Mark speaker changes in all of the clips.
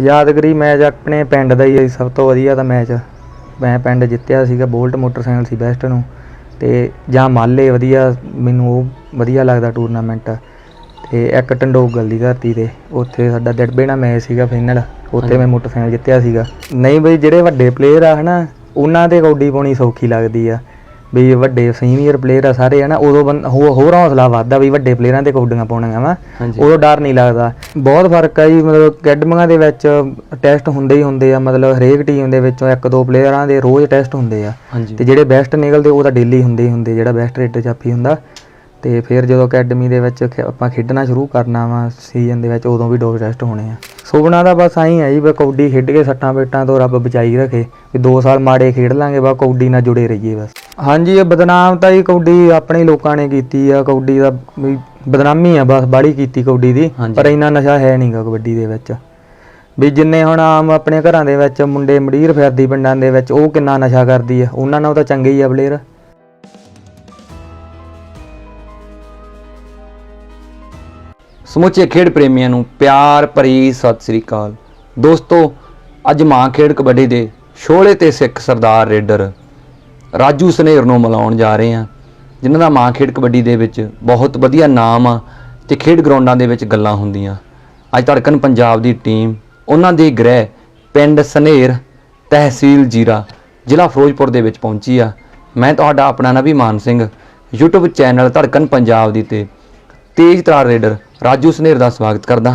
Speaker 1: ਯਾਦਗਰੀ match ਆਪਣੇ ਪਿੰਡ ਦਾ ਹੀ ਹੈ ਸਭ ਤੋਂ ਵਧੀਆ ਤਾਂ ਮੈਚ। ਮੈਂ ਪਿੰਡ ਜਿੱਤਿਆ ਸੀਗਾ ਬੋਲਟ ਮੋਟਰਸਾਈਕਲ ਸੀ ਬੈਸਟ ਨੂੰ। ਤੇ ਜਾਂ ਮਾਲੇ ਵਧੀਆ ਮੈਨੂੰ ਉਹ ਵਧੀਆ ਲੱਗਦਾ ਟੂਰਨਾਮੈਂਟ ਤੇ ਇੱਕ ਟੰਡੋਗਲ ਦੀ ਧਰਤੀ ਤੇ ਉੱਥੇ ਸਾਡਾ ਡਿੜਬੇ ਨਾਲ ਮੈਚ ਸੀਗਾ ਫਾਈਨਲ ਉੱਥੇ ਮੈਂ ਮੋਟਰਸਾਈਕਲ ਜਿੱਤਿਆ ਸੀਗਾ। ਨਹੀਂ ਬਈ ਜਿਹੜੇ ਵੱਡੇ ਪਲੇਅਰ ਆ ਹਨਾ ਉਹਨਾਂ ਦੇ ਕੌਡੀ ਪਾਉਣੀ ਸੌਖੀ ਲੱਗਦੀ ਆ। ਵੀ ਵੱਡੇ ਸੀਨੀਅਰ ਪਲੇਅਰ ਆ ਸਾਰੇ ਹਨਾ? ਉਦੋਂ ਬੰ- ਹੋ- ਹੋਰ ਹੌਸਲਾ ਵੱਧਦਾ ਵੀ ਵੱਡੇ ਪਲੇਅਰਾਂ ਤੇ ਕੌਡੀਆਂ ਪਾਉਣੀਆਂ ਵਾ।
Speaker 2: ਹਾਂਜੀ।
Speaker 1: ਉਦੋਂ ਡਰ ਨਹੀਂ ਲੱਗਦਾ। ਬਹੁਤ ਫ਼ਰਕ ਆ ਜੀ ਮਤਲਬ ਅਕੈਡਮੀਆਂ ਦੇ ਵਿੱਚ ਟੈਸਟ ਹੁੰਦੇ ਹੀ ਹੁੰਦੇ ਆ ਮਤਲਬ ਹਰੇਕ ਟੀਮ ਦੇ ਵਿੱਚੋਂ ਇੱਕ ਦੋ ਪਲੇਅਰਾਂ ਦੇ ਰੋਜ਼ ਟੈਸਟ ਹੁੰਦੇ ਆ।
Speaker 2: ਹਾਂਜੀ।
Speaker 1: ਤੇ ਜਿਹੜੇ ਬੈਸਟ ਨਿਕਲਦੇ ਉਹ ਤਾਂ ਡੇਲੀ ਹੁੰਦੇ ਹੀ ਹੁੰਦੇ ਜਿਹੜਾ ਬੈਸਟ ਰੇਟ ਚਾਪੀ ਹੁੰਦਾ। ਤੇ ਫਿਰ ਜਦੋਂ ਅਕੈਡਮੀ ਦੇ ਵਿੱਚ ਖੇ- ਆਪਾਂ ਖੇਡਣਾ ਸ਼ੁਰੂ ਕਰਨਾ ਵਾ ਸੀਜ਼ਨ ਦੇ ਵਿੱਚ ਉਦੋਂ ਵੀ ਡੋਪ ਟੈਸਟ ਹੋਣੇ ਆ। ਸੁਪਨਾ ਦਾ ਬਸ ਆਈ ਹੈ ਜੀ ਵੀ ਕੌਡੀ ਖੇਡ ਕੇ ਸੱਟਾਂ ਪੇਟਾਂ ਤੋਂ ਰੱਬ ਬਚਾਈ ਰੱਖੇ ਵੀ 2 ਸਾਲ ਮਾੜੇ ਖੇਡ ਲਾਂਗੇ ਬਸ ਕੌਡੀ ਨਾਲ ਜੁੜੇ ਰਹੀਏ ਬਸ। ਹਾਂਜੀ ਇਹ ਬਦਨਾਮ ਤਾਂ ਜੀ ਕੌਡੀ ਆਪਣੇ ਲੋਕਾਂ ਨੇ ਕੀਤੀ ਆ ਕੌਡੀ ਦਾ ਵੀ ਬਦਨਾਮੀ ਆ ਬਸ ਬਾੜੀ ਕੀਤੀ ਕੌਡੀ ਦੀ। ਪਰ ਇੰਨਾ ਨਸ਼ਾ ਹੈ ਨਹੀਂਗਾ ਕਬੱਡੀ ਦੇ ਵਿੱਚ। ਵੀ ਜਿੰਨੇ ਹੁਣ ਆਮ ਆਪਣੇ ਘਰਾਂ ਦੇ ਵਿੱਚ ਮੁੰਡੇ ਮੜੀਰ ਫਿਰਦੀ ਪਿੰਡਾਂ ਦੇ ਵਿੱਚ ਉਹ ਕਿੰਨਾ ਨਸ਼ਾ ਕਰਦੀ ਆ ਉਹਨਾਂ ਨਾਲੋਂ ਤਾਂ ਚੰਗੇ ਹੀ ਆ ਪਲੇਅਰ
Speaker 2: ਸਮੁੱਚੇ ਖੇਡ ਪ੍ਰੇਮੀਆਂ ਨੂੰ ਪਿਆਰ ਭਰੀ ਸਤਿ ਸ੍ਰੀ ਅਕਾਲ। ਦੋਸਤੋ, ਅੱਜ ਮਾਂ ਖੇਡ ਕਬੱਡੀ ਦੇ ਛੋਲੇ ਤੇ ਸਿੱਖ ਸਰਦਾਰ ਰੇਡਰ ਰਾਜੂ ਸਨੇਰ ਨੂੰ ਮਿਲਾਉਣ ਜਾ ਰਹੇ ਹਾਂ, ਜਿਨ੍ਹਾਂ ਦਾ ਮਾਂ ਖੇਡ ਕਬੱਡੀ ਦੇ ਵਿੱਚ ਬਹੁਤ ਵਧੀਆ ਨਾਮ ਆ ਤੇ ਖੇਡ ਗਰਾਊਂਡਾਂ ਦੇ ਵਿੱਚ ਗੱਲਾਂ ਹੁੰਦੀਆਂ। ਅੱਜ ਧੜਕਣ ਪੰਜਾਬ ਦੀ ਟੀਮ, ਉਹਨਾਂ ਦੇ ਗ੍ਰਹਿ ਪਿੰਡ ਸਨੇਰ ਤਹਿਸੀਲ ਜੀਰਾ, ਜ਼ਿਲ੍ਹਾ ਫਿਰੋਜ਼ਪੁਰ ਦੇ ਵਿੱਚ ਪਹੁੰਚੀ ਆ। ਮੈਂ ਤੁਹਾਡਾ ਆਪਣਾ ਨਵੀ ਮਾਨ ਸਿੰਘ, YouTube ਚੈਨਲ ਧੜਕਣ ਪੰਜਾਬ ਦੀ ਤੇ ਤੇਜ਼ ਤਰਾਰ ਰੇਡਰ ਰਾਜੂ ਸਨੇਰ ਦਾ ਸਵਾਗਤ ਕਰਦਾ।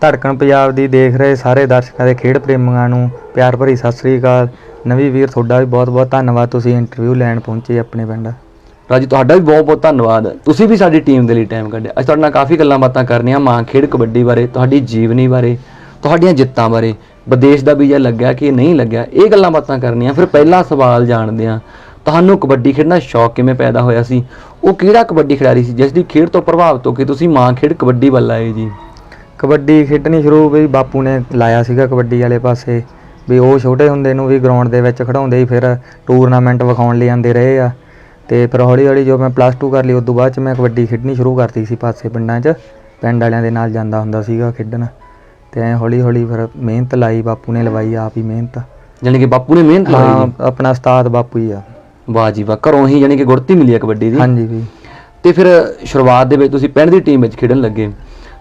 Speaker 1: ਧੜਕਣ ਪੰਜਾਬ ਦੀ ਦੇਖ ਰਹੇ ਸਾਰੇ ਦਰਸ਼ਕਾਂ ਦੇ ਖੇਡ ਪ੍ਰੇਮੀਆਂ ਨੂੰ ਪਿਆਰ ਭਰੀ ਸਤਿ ਸ੍ਰੀ ਅਕਾਲ। ਨਵੀਂ ਵੀਰ ਤੁਹਾਡਾ ਵੀ ਬਹੁਤ ਬਹੁਤ ਧੰਨਵਾਦ ਤੁਸੀਂ ਇੰਟਰਵਿਊ ਲੈਣ ਪਹੁੰਚੇ ਆਪਣੇ ਪਿੰਡ।
Speaker 2: ਰਾਜੂ ਤੁਹਾਡਾ ਵੀ ਬਹੁਤ ਬਹੁਤ ਧੰਨਵਾਦ। ਤੁਸੀਂ ਵੀ ਸਾਡੀ ਟੀਮ ਦੇ ਲਈ ਟਾਈਮ ਕੱਢਿਆ। ਅੱਜ ਤੁਹਾਡੇ ਨਾਲ ਕਾਫੀ ਗੱਲਾਂ ਬਾਤਾਂ ਕਰਨੀਆਂ ਮਾਂ ਖੇਡ ਕਬੱਡੀ ਬਾਰੇ ਤੁਹਾਡੀ ਜੀਵਨੀ ਬਾਰੇ ਤੁਹਾਡੀਆਂ ਜਿੱਤਾਂ ਬਾਰੇ। ਵਿਦੇਸ਼ ਦਾ ਵੀਜ਼ਾ ਲੱਗਿਆ ਕਿ ਨਹੀਂ ਲੱਗਿਆ ਇਹ ਗੱਲਾਂ ਬਾਤਾਂ ਕਰਨੀਆਂ। ਫਿਰ ਪਹਿਲਾ ਸਵਾਲ ਜਾਣਦੇ ਹਾਂ। ਤੁਹਾਨੂੰ ਕਬੱਡੀ ਖੇਡਣਾ ਸ਼ੌਕ ਕਿਵੇਂ ਪੈਦਾ ਹੋਇਆ ਸੀ? ਉਹ ਕਿਹੜਾ ਕਬੱਡੀ ਖਿਡਾਰੀ ਸੀ ਜਿਸ ਦੀ ਖੇਡ ਤੋਂ ਪ੍ਰਭਾਵਿਤ ਹੋ ਕੇ ਤੁਸੀਂ ਮਾਂ ਖੇਡ ਕਬੱਡੀ ਵੱਲ ਆਏ ਜੀ?
Speaker 1: ਕਬੱਡੀ ਖੇਡਣੀ ਸ਼ੁਰੂ ਵੀ ਬਾਪੂ ਨੇ ਲਾਇਆ ਸੀਗਾ ਕਬੱਡੀ ਵਾਲੇ ਪਾਸੇ। ਵੀ ਉਹ ਛੋਟੇ ਹੁੰਦੇ ਨੂੰ ਵੀ ਗਰਾਊਂਡ ਦੇ ਵਿੱਚ ਖੜਾਉਂਦੇ ਹੀ ਫਿਰ ਟੂਰਨਾਮੈਂਟ ਵਿਖਾਉਣ ਲਈ ਆਂਦੇ ਰਹੇ ਆ। ਤੇ ਫਿਰ ਹੌਲੀ ਹੌਲੀ ਜੋ ਮੈਂ ਪਲੱਸ 2 ਕਰ ਲਈ ਉਸ ਤੋਂ ਬਾਅਦ ਚ ਮੈਂ ਕਬੱਡੀ ਖੇਡਣੀ ਸ਼ੁਰੂ ਕਰਤੀ ਸੀ ਪਾਸੇ ਪਿੰਡਾਂ 'ਚ। ਪਿੰਡ ਵਾਲਿਆਂ ਦੇ ਨਾਲ ਜਾਂਦਾ ਹੁੰਦਾ ਸੀਗਾ ਖੇਡਣ। ਤੇ ਐਂ ਹੌਲੀ ਹੌਲੀ ਫਿਰ ਮਿਹਨਤ ਲਾਈ ਬਾਪੂ ਨੇ ਲਵਾਈ ਆਪ ਹੀ ਮਿਹਨਤ।
Speaker 2: ਯਾਨੀ ਕਿ ਬਾਪੂ ਨੇ ਮਿਹਨਤ ਲਾਈ
Speaker 1: ਹਾਂ ਆਪਣਾ ਉਸਤਾਦ ਬਾਪੂ ਹੀ ਆ।
Speaker 2: ਵਾਹ ਜੀ ਵਾਹ ਘਰੋਂ ਹੀ ਯਾਨੀ ਕਿ ਗੁੜਤੀ ਮਿਲੀ ਹੈ ਕਬੱਡੀ ਦੀ।
Speaker 1: ਹਾਂਜੀ ਵੀ।
Speaker 2: ਤੇ ਫਿਰ ਸ਼ੁਰੂਆਤ ਦੇ ਵਿੱਚ ਤੁਸੀਂ ਪਿੰਡ ਦੀ ਟੀਮ ਵਿੱਚ ਖੇਡਣ ਲੱਗੇ।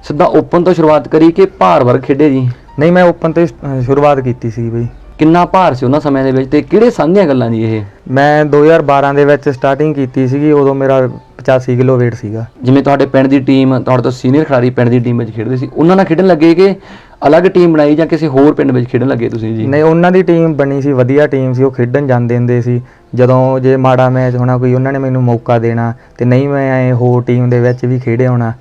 Speaker 2: ਸਿੱਧਾ ਓਪਨ ਤੋਂ ਸ਼ੁਰੂਆਤ ਕਰੀ ਕਿ ਭਾਰ ਵਰਗ ਖੇਡੇ ਜੀ?
Speaker 1: ਨਹੀਂ ਮੈਂ ਓਪਨ ਤੇ ਸ਼ੁਰੂਆਤ ਕੀਤੀ ਸੀ ਬਈ।
Speaker 2: ਕਿੰਨਾ ਭਾਰ ਸੀ ਉਹਨਾਂ ਸਮਿਆਂ ਦੇ ਵਿੱਚ ਤੇ ਕਿਹੜੇ ਸਾਂਝੀਆਂ ਗੱਲਾਂ ਜੀ ਇਹ?
Speaker 1: ਮੈਂ 2012 ਦੇ ਵਿੱਚ ਸਟਾਰਟਿੰਗ ਕੀਤੀ ਸੀਗੀ ਉਦੋਂ ਮੇਰਾ 85 ਕਿਲੋ weight ਸੀਗਾ।
Speaker 2: ਜਿਵੇਂ ਤੁਹਾਡੇ ਪਿੰਡ ਦੀ ਟੀਮ ਤੁਹਾਡੇ ਤੋਂ ਸੀਨੀਅਰ ਖਿਡਾਰੀ ਪਿੰਡ ਦੀ ਟੀਮ ਵਿੱਚ ਖੇਡਦੇ ਸੀ ਉਹਨਾਂ ਨਾਲ ਖੇਡਣ ਲੱਗੇ ਕਿ ਅਲੱਗ ਟੀਮ ਬਣਾਈ ਜਾਂ ਕਿਸੇ ਹੋਰ ਪਿੰਡ ਵਿੱਚ ਖੇਡਣ ਲੱਗੇ ਤੁਸੀਂ ਜੀ?
Speaker 1: ਨਹੀਂ ਉਹਨਾਂ ਦੀ ਟੀਮ ਬਣੀ ਸੀ ਵਧੀਆ ਟੀਮ ਸੀ ਉਹ ਖੇਡਣ ਜਾਂਦੇ ਹੁੰਦੇ ਸੀ। ਜਦੋਂ ਜੇ ਮਾੜਾ ਮੈਚ ਹੋਣਾ ਕੋਈ ਉਹਨਾਂ ਨੇ ਮੈਨੂੰ ਮੌਕਾ ਦੇਣਾ ਤੇ ਨਹੀਂ ਮੈਂ ਐ ਹੋਰ ਟੀਮ ਦੇ ਵਿੱਚ ਵੀ ਖੇਡੇ ਹੋਣਾ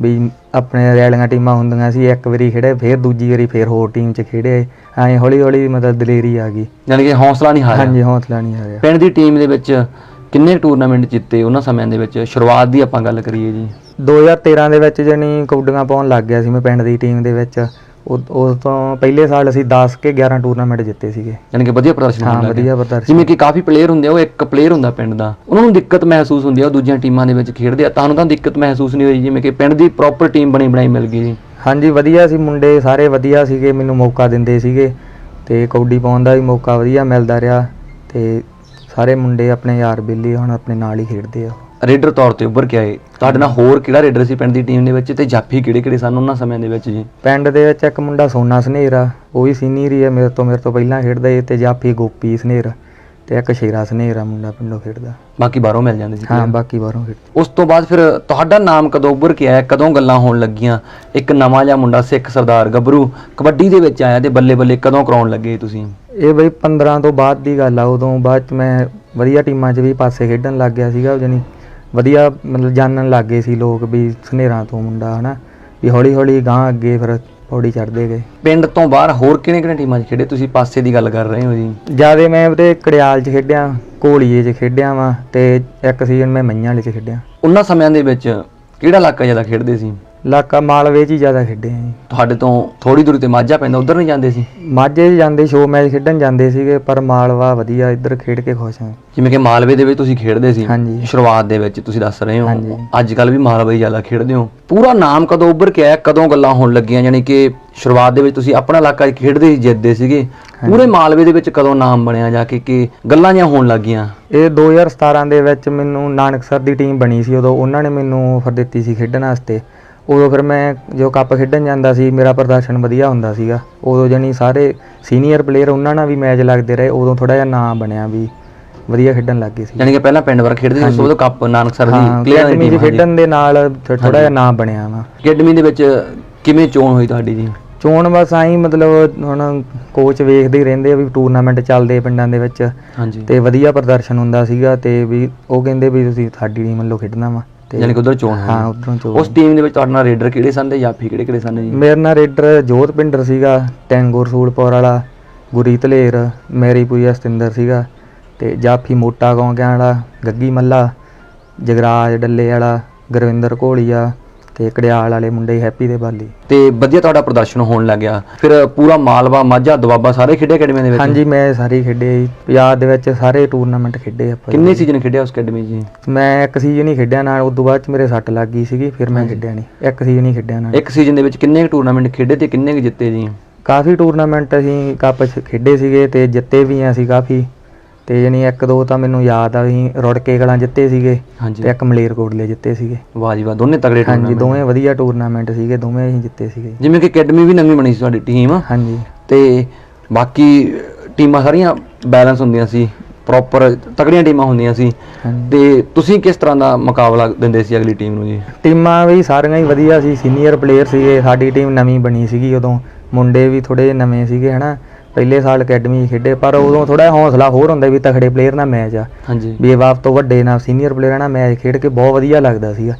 Speaker 1: ਵੀ ਆਪਣੇ ਰੈਲੀਆਂ ਟੀਮਾਂ ਹੁੰਦੀਆਂ ਸੀ ਇੱਕ ਵਾਰੀ ਖੇਡੇ ਫਿਰ ਦੂਜੀ ਵਾਰੀ ਫਿਰ ਹੋਰ ਟੀਮ 'ਚ ਖੇਡੇ। ਐ ਹੌਲੀ ਹੌਲੀ ਮਤਲਬ ਦਲੇਰੀ ਆ ਗਈ।
Speaker 2: ਯਾਨੀ ਕਿ ਹੌਸਲਾ ਨਹੀਂ ਹਾਰਿਆ।
Speaker 1: ਹਾਂਜੀ ਹੌਸਲਾ ਨਹੀਂ ਹਾਰਿਆ।
Speaker 2: ਪਿੰਡ ਦੀ ਟੀਮ ਦੇ ਵਿੱਚ ਕਿੰਨੇ ਟੂਰਨਾਮੈਂਟ ਜਿੱਤੇ ਉਹਨਾਂ ਸਮਿਆਂ ਦੇ ਵਿੱਚ? ਸ਼ੁਰੂਆਤ ਦੀ ਆਪਾਂ ਗੱਲ ਕਰੀਏ ਜੀ।
Speaker 1: 2013 ਦੇ ਵਿੱਚ ਜਣੀ ਕੌਡੀਆਂ ਪਾਉਣ ਲੱਗ ਗਿਆ ਸੀ ਮੈਂ ਪਿੰਡ ਦੀ ਟੀਮ ਦੇ ਵਿੱਚ। ਉਸ ਤੋਂ ਪਹਿਲੇ ਸਾਲ ਅਸੀਂ 10 ਕੇ 11 ਟੂਰਨਾਮੈਂਟ ਜਿੱਤੇ ਸੀਗੇ।
Speaker 2: ਯਾਨੀ ਕਿ ਵਧੀਆ ਪ੍ਰਦਰਸ਼ਨ
Speaker 1: ਹਾਂ ਵਧੀਆ ਪ੍ਰਦਰਸ਼ਨ।
Speaker 2: ਜਿਵੇਂ ਕਿ ਕਾਫੀ ਪਲੇਅਰ ਹੁੰਦੇ ਆ ਉਹ ਇੱਕ ਪਲੇਅਰ ਹੁੰਦਾ ਪਿੰਡ ਦਾ। ਉਹਨਾਂ ਨੂੰ ਦਿੱਕਤ ਮਹਿਸੂਸ ਹੁੰਦੀ ਆ ਉਹ ਦੂਜੀਆਂ ਟੀਮਾਂ ਦੇ ਵਿੱਚ ਖੇਡਦੇ ਆ। ਤੁਹਾਨੂੰ ਤਾਂ ਦਿੱਕਤ ਮਹਿਸੂਸ ਨਹੀਂ ਹੋਈ ਜਿਵੇਂ ਕਿ ਪਿੰਡ ਦੀ ਪ੍ਰੋਪਰ ਟੀਮ ਬਣੀ ਬਣਾਈ ਮਿਲ ਗਈ ਜੀ।
Speaker 1: ਹਾਂਜੀ ਵਧੀਆ ਸੀ ਮੁੰਡੇ ਸਾਰੇ ਵਧੀਆ ਸੀਗੇ ਮੈਨੂੰ ਮੌਕਾ ਦਿੰਦੇ ਸੀਗੇ। ਤੇ ਕੌਡੀ ਪਾਉਣ ਦਾ ਵੀ ਮੌਕਾ ਵਧੀਆ ਮਿਲਦਾ ਰਿਹਾ। ਤੇ ਸਾਰੇ ਮੁੰਡੇ ਆਪਣੇ ਯਾਰ ਬੇਲੀ ਹੁਣ ਆਪਣੇ ਨਾਲ ਹੀ ਖੇਡਦੇ ਆ।
Speaker 2: ਰੇਡਰ ਤੌਰ ਤੇ ਉੱਭਰ ਕੇ ਆਏ। ਤੁਹਾਡੇ ਨਾਲ ਹੋਰ ਕਿਹੜਾ ਰੇਡਰ ਸੀ ਪਿੰਡ ਦੀ ਟੀਮ ਦੇ ਵਿੱਚ ਤੇ ਜਾਫੀ ਕਿਹੜੇ ਕਿਹੜੇ ਸਨ ਉਹਨਾਂ ਸਮਿਆਂ ਦੇ ਵਿੱਚ ਜੀ?
Speaker 1: ਪਿੰਡ ਦੇ ਵਿੱਚ ਇੱਕ ਮੁੰਡਾ ਸੋਨਾ ਸਨੇਰ ਆ ਉਹ ਵੀ ਸੀਨੀਅਰ ਹੀ ਆ ਮੇਰੇ ਤੋਂ ਮੇਰੇ ਤੋਂ ਪਹਿਲਾਂ ਖੇਡਦਾ ਸੀ ਤੇ ਜਾਫੀ ਗੋਪੀ ਸਨੇਰ ਤੇ ਇੱਕ ਸ਼ੇਰਾ ਸਨੇਰ ਆ ਮੁੰਡਾ ਪਿੰਡੋਂ ਖੇਡਦਾ।
Speaker 2: ਬਾਕੀ ਬਾਹਰੋਂ ਮਿਲ ਜਾਂਦੇ ਸੀ
Speaker 1: ਹਾਂ। ਬਾਕੀ ਬਾਹਰੋਂ ਖੇਡ
Speaker 2: ਉਸ ਤੋਂ ਬਾਅਦ ਫਿਰ ਤੁਹਾਡਾ ਨਾਮ ਕਦੋਂ ਉੱਭਰ ਕੇ ਆਇਆ ਕਦੋਂ ਗੱਲਾਂ ਹੋਣ ਲੱਗੀਆਂ? ਇੱਕ ਨਵਾਂ ਜਿਹਾ ਮੁੰਡਾ ਸਿੱਖ ਸਰਦਾਰ ਗੱਭਰੂ ਕਬੱਡੀ ਦੇ ਵਿੱਚ ਆਇਆ ਤੇ ਬੱਲੇ ਬੱਲੇ ਕਦੋਂ ਕਰਾਉਣ ਲੱਗੇ ਤੁਸੀਂ?
Speaker 1: ਇਹ ਬਈ 15 ਤੋਂ ਬਾਅਦ ਦੀ ਗੱਲ ਆ ਉਦੋਂ ਬਾਅਦ ਚ ਮੈਂ ਵਧੀਆ ਟੀਮਾਂ 'ਚ ਵੀ ਪਾਸੇ ਖੇਡਣ ਲੱਗ ਗਿਆ ਸੀਗਾ ਜਾਣੀ ਵਧੀਆ ਮਤਲਬ ਜਾਣਨ ਲੱਗ ਗਏ ਸੀ ਲੋਕ ਵੀ ਸਨੇਰਾਂ ਤੋਂ ਮੁੰਡਾ ਹਨਾ? ਵੀ ਹੌਲੀ ਹੌਲੀ ਗਾਂ ਅੱਗੇ ਫਿਰ ਪੌੜੀ ਚੜਦੇ ਗਏ।
Speaker 2: ਪਿੰਡ ਤੋਂ ਬਾਹਰ ਹੋਰ ਕਿਹਨੇ ਕਿਹਨੇ ਟੀਮਾਂ 'ਚ ਖੇਡੇ? ਤੁਸੀਂ ਪਾਸੇ ਦੀ ਗੱਲ ਕਰ ਰਹੇ ਹੋ ਜੀ।
Speaker 1: ਜਿਆਦੇ ਮੈਂ ਵੀਰੇ ਕੜਿਆਲ 'ਚ ਖੇਡਿਆ ਘੋਲੀਏ 'ਚ ਖੇਡਿਆ ਵਾਂ ਤੇ ਇੱਕ ਸੀਜ਼ਨ ਮੈਂ ਮਈਆਂ ਵਾਲੇ 'ਚ ਖੇਡਿਆ।
Speaker 2: ਉਹਨਾਂ ਸਮਿਆਂ ਦੇ ਵਿੱਚ ਕਿਹੜਾ ਇਲਾਕਾ ਜ਼ਿਆਦਾ ਖੇਡਦੇ ਸੀ?
Speaker 1: ਇਲਾਕਾ ਮਾਲਵੇ 'ਚ ਹੀ ਜ਼ਿਆਦਾ ਖੇਡੇ ਆ ਜੀ।
Speaker 2: ਤੁਹਾਡੇ ਤੋਂ ਥੋੜੀ ਦੂਰੀ ਤੇ ਮਾਝਾ ਪੈਂਦਾ ਉਧਰ ਨਹੀਂ ਜਾਂਦੇ ਸੀ?
Speaker 1: ਮਾਝੇ 'ਚ ਜਾਂਦੇ ਸ਼ੋ ਮੈਚ ਖੇਡਣ ਜਾਂਦੇ ਸੀਗੇ ਪਰ ਮਾਲਵਾ ਵਧੀਆ ਇੱਧਰ ਖੇਡ ਕੇ ਖੁਸ਼ ਹਾਂ
Speaker 2: ਜਿਵੇਂ ਕਿ ਮਾਲਵੇ ਦੇ ਵਿੱਚ ਤੁਸੀਂ ਖੇਡਦੇ ਸੀ
Speaker 1: ਹਾਂਜੀ।
Speaker 2: ਸ਼ੁਰੂਆਤ ਦੇ ਵਿੱਚ ਤੁਸੀਂ ਦੱਸ ਰਹੇ
Speaker 1: ਹਾਂਜੀ।
Speaker 2: ਹੋ। ਅੱਜ ਕੱਲ ਵੀ ਮਾਲਵੇ ਹੀ ਜ਼ਿਆਦਾ ਖੇਡਦੇ ਹੋ। ਪੂਰਾ ਨਾਮ ਕਦੋਂ ਉੱਭਰ ਕੇ ਆਇਆ ਕਦੋਂ ਗੱਲਾਂ ਹੋਣ ਲੱਗੀਆਂ? ਯਾਨੀ ਕਿ ਸ਼ੁਰੂਆਤ ਦੇ ਵਿੱਚ ਤੁਸੀਂ ਆਪਣਾ ਇਲਾਕਾ 'ਚ ਖੇਡਦੇ ਸੀ ਜਿੱਤਦੇ ਸੀਗੇ। ਪੂਰੇ ਮਾਲਵੇ ਦੇ ਵਿੱਚ ਕਦੋਂ ਨਾਮ ਬਣਿਆ ਜਾ ਕੇ ਕਿ ਗੱਲਾਂ ਜਾਂ ਹੋਣ ਲੱਗੀਆਂ?
Speaker 1: ਇਹ 2017 ਦੇ ਵਿੱਚ ਮੈਨੂੰ ਨਾਨਕਸਰ ਦੀ ਟੀਮ ਬਣੀ ਸੀ ਉਦੋਂ ਉਹਨਾਂ ਨੇ ਮੈਨੂੰ ਆਫਰ ਦਿੱਤੀ ਸੀ ਖੇਡਣ ਵਾਸਤੇ। ਉਦੋਂ ਫਿਰ ਮੈਂ ਜੋ ਕੱਪ ਖੇਡਣ ਜਾਂਦਾ ਸੀ ਮੇਰਾ ਪ੍ਰਦਰਸ਼ਨ ਵਧੀਆ ਹੁੰਦਾ ਸੀਗਾ। ਉਦੋਂ ਜਣੀ ਸਾਰੇ ਸੀਨੀਅਰ ਪਲੇਅਰ ਉਹਨਾਂ ਨਾਲ ਵੀ ਮੈਚ ਲੱਗਦੇ ਰਹੇ ਉਦੋਂ ਥੋੜਾ ਜਿਹਾ ਨਾਮ ਬਣਿਆ ਵੀ ਵਧੀਆ ਖੇਡਣ ਲੱਗ ਗਏ ਸੀ।
Speaker 2: ਯਾਨੀ ਕਿ ਪਹਿਲਾਂ ਪਿੰਡ ਵਰ ਖੇਡਦੇ ਸੀ ਉਸ ਤੋਂ ਬਾਅਦ ਕੱਪ ਨਾਨਕਸਰ ਦੀ ਪਲੇਅਰ
Speaker 1: ਅਕੈਡਮੀ
Speaker 2: ਦੀ
Speaker 1: 'ਚ ਖੇਡਣ ਦੇ ਨਾਲ ਥੋੜਾ ਜਿਹਾ ਨਾਮ ਬਣਿਆ ਵਾ।
Speaker 2: ਅਕੈਡਮੀ ਦੇ ਵਿੱਚ ਕਿਵੇਂ ਚੋਣ ਹੋਈ ਤੁਹਾਡੀ ਜੀ?
Speaker 1: ਚੋਣ ਬਸ ਆਈ ਮਤਲਬ ਹੁਣ ਕੋਚ ਵੇਖਦੇ ਹੀ ਰਹਿੰਦੇ ਆ ਵੀ ਟੂਰਨਾਮੈਂਟ ਚੱਲਦੇ ਪਿੰਡਾਂ ਦੇ ਵਿੱਚ। ਤੇ ਵਧੀਆ ਪ੍ਰਦਰਸ਼ਨ ਹੁੰਦਾ ਸੀਗਾ ਤੇ ਵੀ ਉਹ ਕਹਿੰਦੇ ਵੀ ਤੁਸੀਂ ਸਾਡੀ ਟੀਮ ਵੱਲੋਂ ਖੇਡਣਾ ਵਾ।
Speaker 2: ਯਾਨੀ ਕਿ ਉਧਰ ਚੋਣ ਹੋਈ
Speaker 1: ਹਾਂ ਉਧਰੋਂ ਚੋ
Speaker 2: ਉਸ ਟੀਮ ਦੇ ਵਿੱਚ ਤੁਹਾਡੇ ਨਾਲ ਰੇਡਰ ਕਿਹੜੇ ਸਨ ਤੇ ਜਾਫੀ ਕਿਹੜੇ ਕਿਹੜੇ ਸਨ ਜੀ?
Speaker 1: ਮੇਰੇ ਨਾਲ ਰੇਡਰ ਜੋਤ ਪਿੰਡਰ ਸੀਗਾ ਟੈਂਗੋ ਰਸੂਲਪੁਰ ਵਾਲਾ ਗੁਰੀਤ ਲੇਰ ਮੇਰੀ ਪੂਜਾ ਸਤਿੰਦਰ ਸੀਗਾ ਤੇ ਜਾਫੀ ਮੋਟਾ ਗੌਂਕਿਆਂ ਵਾਲਾ ਗੱਗੀ ਮੱਲਾ ਜਗਰਾਜ ਡੱਲੇ ਵਾਲਾ ਗੁਰਵਿੰਦਰ ਘੋਲੀਆ ਤੇ ਕੜਿਆਲ ਵਾਲੇ ਮੁੰਡੇ ਹੈਪੀ ਦੇ ਬਾਲੀ।
Speaker 2: ਤੇ ਵਧੀਆ ਤੁਹਾਡਾ ਪ੍ਰਦਰਸ਼ਨ ਹੋਣ ਲੱਗਿਆ ਫਿਰ ਪੂਰਾ ਮਾਲਵਾ ਮਾਝਾ ਦੁਆਬਾ ਸਾਰੇ ਖੇਡੇ ਅਕੈਡਮੀ ਦੇ ਵਿੱਚ?
Speaker 1: ਹਾਂਜੀ ਮੈਂ ਸਾਰੇ ਖੇਡੇ ਜੀ। ਪੰਜਾਬ ਦੇ ਵਿੱਚ ਸਾਰੇ ਟੂਰਨਾਮੈਂਟ ਖੇਡੇ ਆਪਾਂ।
Speaker 2: ਕਿੰਨੇ ਸੀਜ਼ਨ ਖੇਡਿਆ ਉਸ ਅਕੈਡਮੀ 'ਚ? ਜੀ
Speaker 1: ਮੈਂ ਇੱਕ ਸੀਜ਼ਨ ਹੀ ਖੇਡਿਆ ਨਾਲ ਉਸ ਤੋਂ ਬਾਅਦ ਚ ਮੇਰੇ ਸੱਟ ਲੱਗ ਗਈ ਸੀਗੀ ਫਿਰ ਮੈਂ ਖੇਡਿਆ ਨਹੀਂ। ਇੱਕ ਸੀਜ਼ਨ ਹੀ ਖੇਡਿਆ ਨਾਲ।
Speaker 2: ਇੱਕ ਸੀਜ਼ਨ ਦੇ ਵਿੱਚ ਕਿੰਨੇ ਟੂਰਨਾਮੈਂਟ ਖੇਡੇ ਤੇ ਕਿੰਨੇ ਕੁ ਜਿੱਤੇ ਜੀ?
Speaker 1: ਕਾਫੀ ਟੂਰਨਾਮੈਂਟ ਅਸੀਂ ਕੱਪ 'ਚ ਖੇਡੇ ਸੀਗੇ ਤੇ ਜਿੱਤੇ ਵੀ ਆ ਅਸੀਂ ਕਾਫੀ। ਤੇ ਯਾਨੀ ਇੱਕ ਦੋ ਤਾਂ ਮੈਨੂੰ ਯਾਦ ਆ ਅਸੀਂ ਰੁੜਕੇ ਕਲਾਂ ਜਿੱਤੇ ਸੀਗੇ
Speaker 2: ਹਾਂਜੀ।
Speaker 1: ਤੇ ਇੱਕ ਮਲੇਰਕੋਟਲੇ ਜਿੱਤੇ ਸੀਗੇ।
Speaker 2: ਵਾਹ ਜੀ ਵਾਹ ਦੋਨੇ ਤਗੜੇ
Speaker 1: ਹਾਂਜੀ
Speaker 2: ਟੂਰਨਾਮੈਂਟ
Speaker 1: ਦੋਵੇਂ ਵਧੀਆ ਟੂਰਨਾਮੈਂਟ ਸੀਗੇ ਦੋਵੇਂ ਅਸੀਂ ਜਿੱਤੇ ਸੀਗੇ।
Speaker 2: ਜਿਵੇਂ ਕਿ ਅਕੈਡਮੀ ਵੀ ਨਵੀਂ ਬਣੀ ਸੀ ਤੁਹਾਡੀ ਟੀਮ
Speaker 1: ਹਾਂਜੀ।
Speaker 2: ਤੇ ਬਾਕੀ ਟੀਮਾਂ ਸਾਰੀਆਂ ਬੈਲੈਂਸ ਹੁੰਦੀਆਂ ਸੀ ਪ੍ਰੋਪਰ ਤਗੜੀਆਂ ਟੀਮਾਂ ਹੁੰਦੀਆਂ ਸੀ।
Speaker 1: ਹਾਂਜੀ।
Speaker 2: ਤੇ ਤੁਸੀਂ ਕਿਸ ਤਰ੍ਹਾਂ ਦਾ ਮੁਕਾਬਲਾ ਦਿੰਦੇ ਸੀ ਅਗਲੀ ਟੀਮ ਨੂੰ ਜੀ?
Speaker 1: ਟੀਮਾਂ ਵੀ ਸਾਰੀਆਂ ਹੀ ਵਧੀਆ ਸੀ ਸੀਨੀਅਰ ਪਲੇਅਰ ਸੀਗੇ ਸਾਡੀ ਟੀਮ ਨਵੀਂ ਬਣੀ ਸੀਗੀ ਉਦੋਂ। ਮੁੰਡੇ ਵੀ ਥੋੜੇ ਨਵੇਂ ਸੀਗੇ ਹਨਾ। ਪਹਿਲੇ ਸਾਲ ਅਕੈਡਮੀ ਖੇਡੇ ਪਰ ਉਦੋਂ ਥੋੜਾ ਹੌਸਲਾ ਹੋਰ ਹੁੰਦਾ ਵੀ ਤਖੜੇ ਪਲੇਅਰ ਨਾਲ ਮੈਚ ਆ।
Speaker 2: ਹਾਂਜੀ।
Speaker 1: ਵੀ ਬਾਪ ਤੋਂ ਵੱਡੇ ਨਾਲ ਸੀਨੀਅਰ ਪਲੇਅਰਾਂ ਨਾਲ ਮੈਚ ਖੇਡ ਕੇ ਬਹੁਤ ਵਧੀਆ ਲੱਗਦਾ ਸੀਗਾ।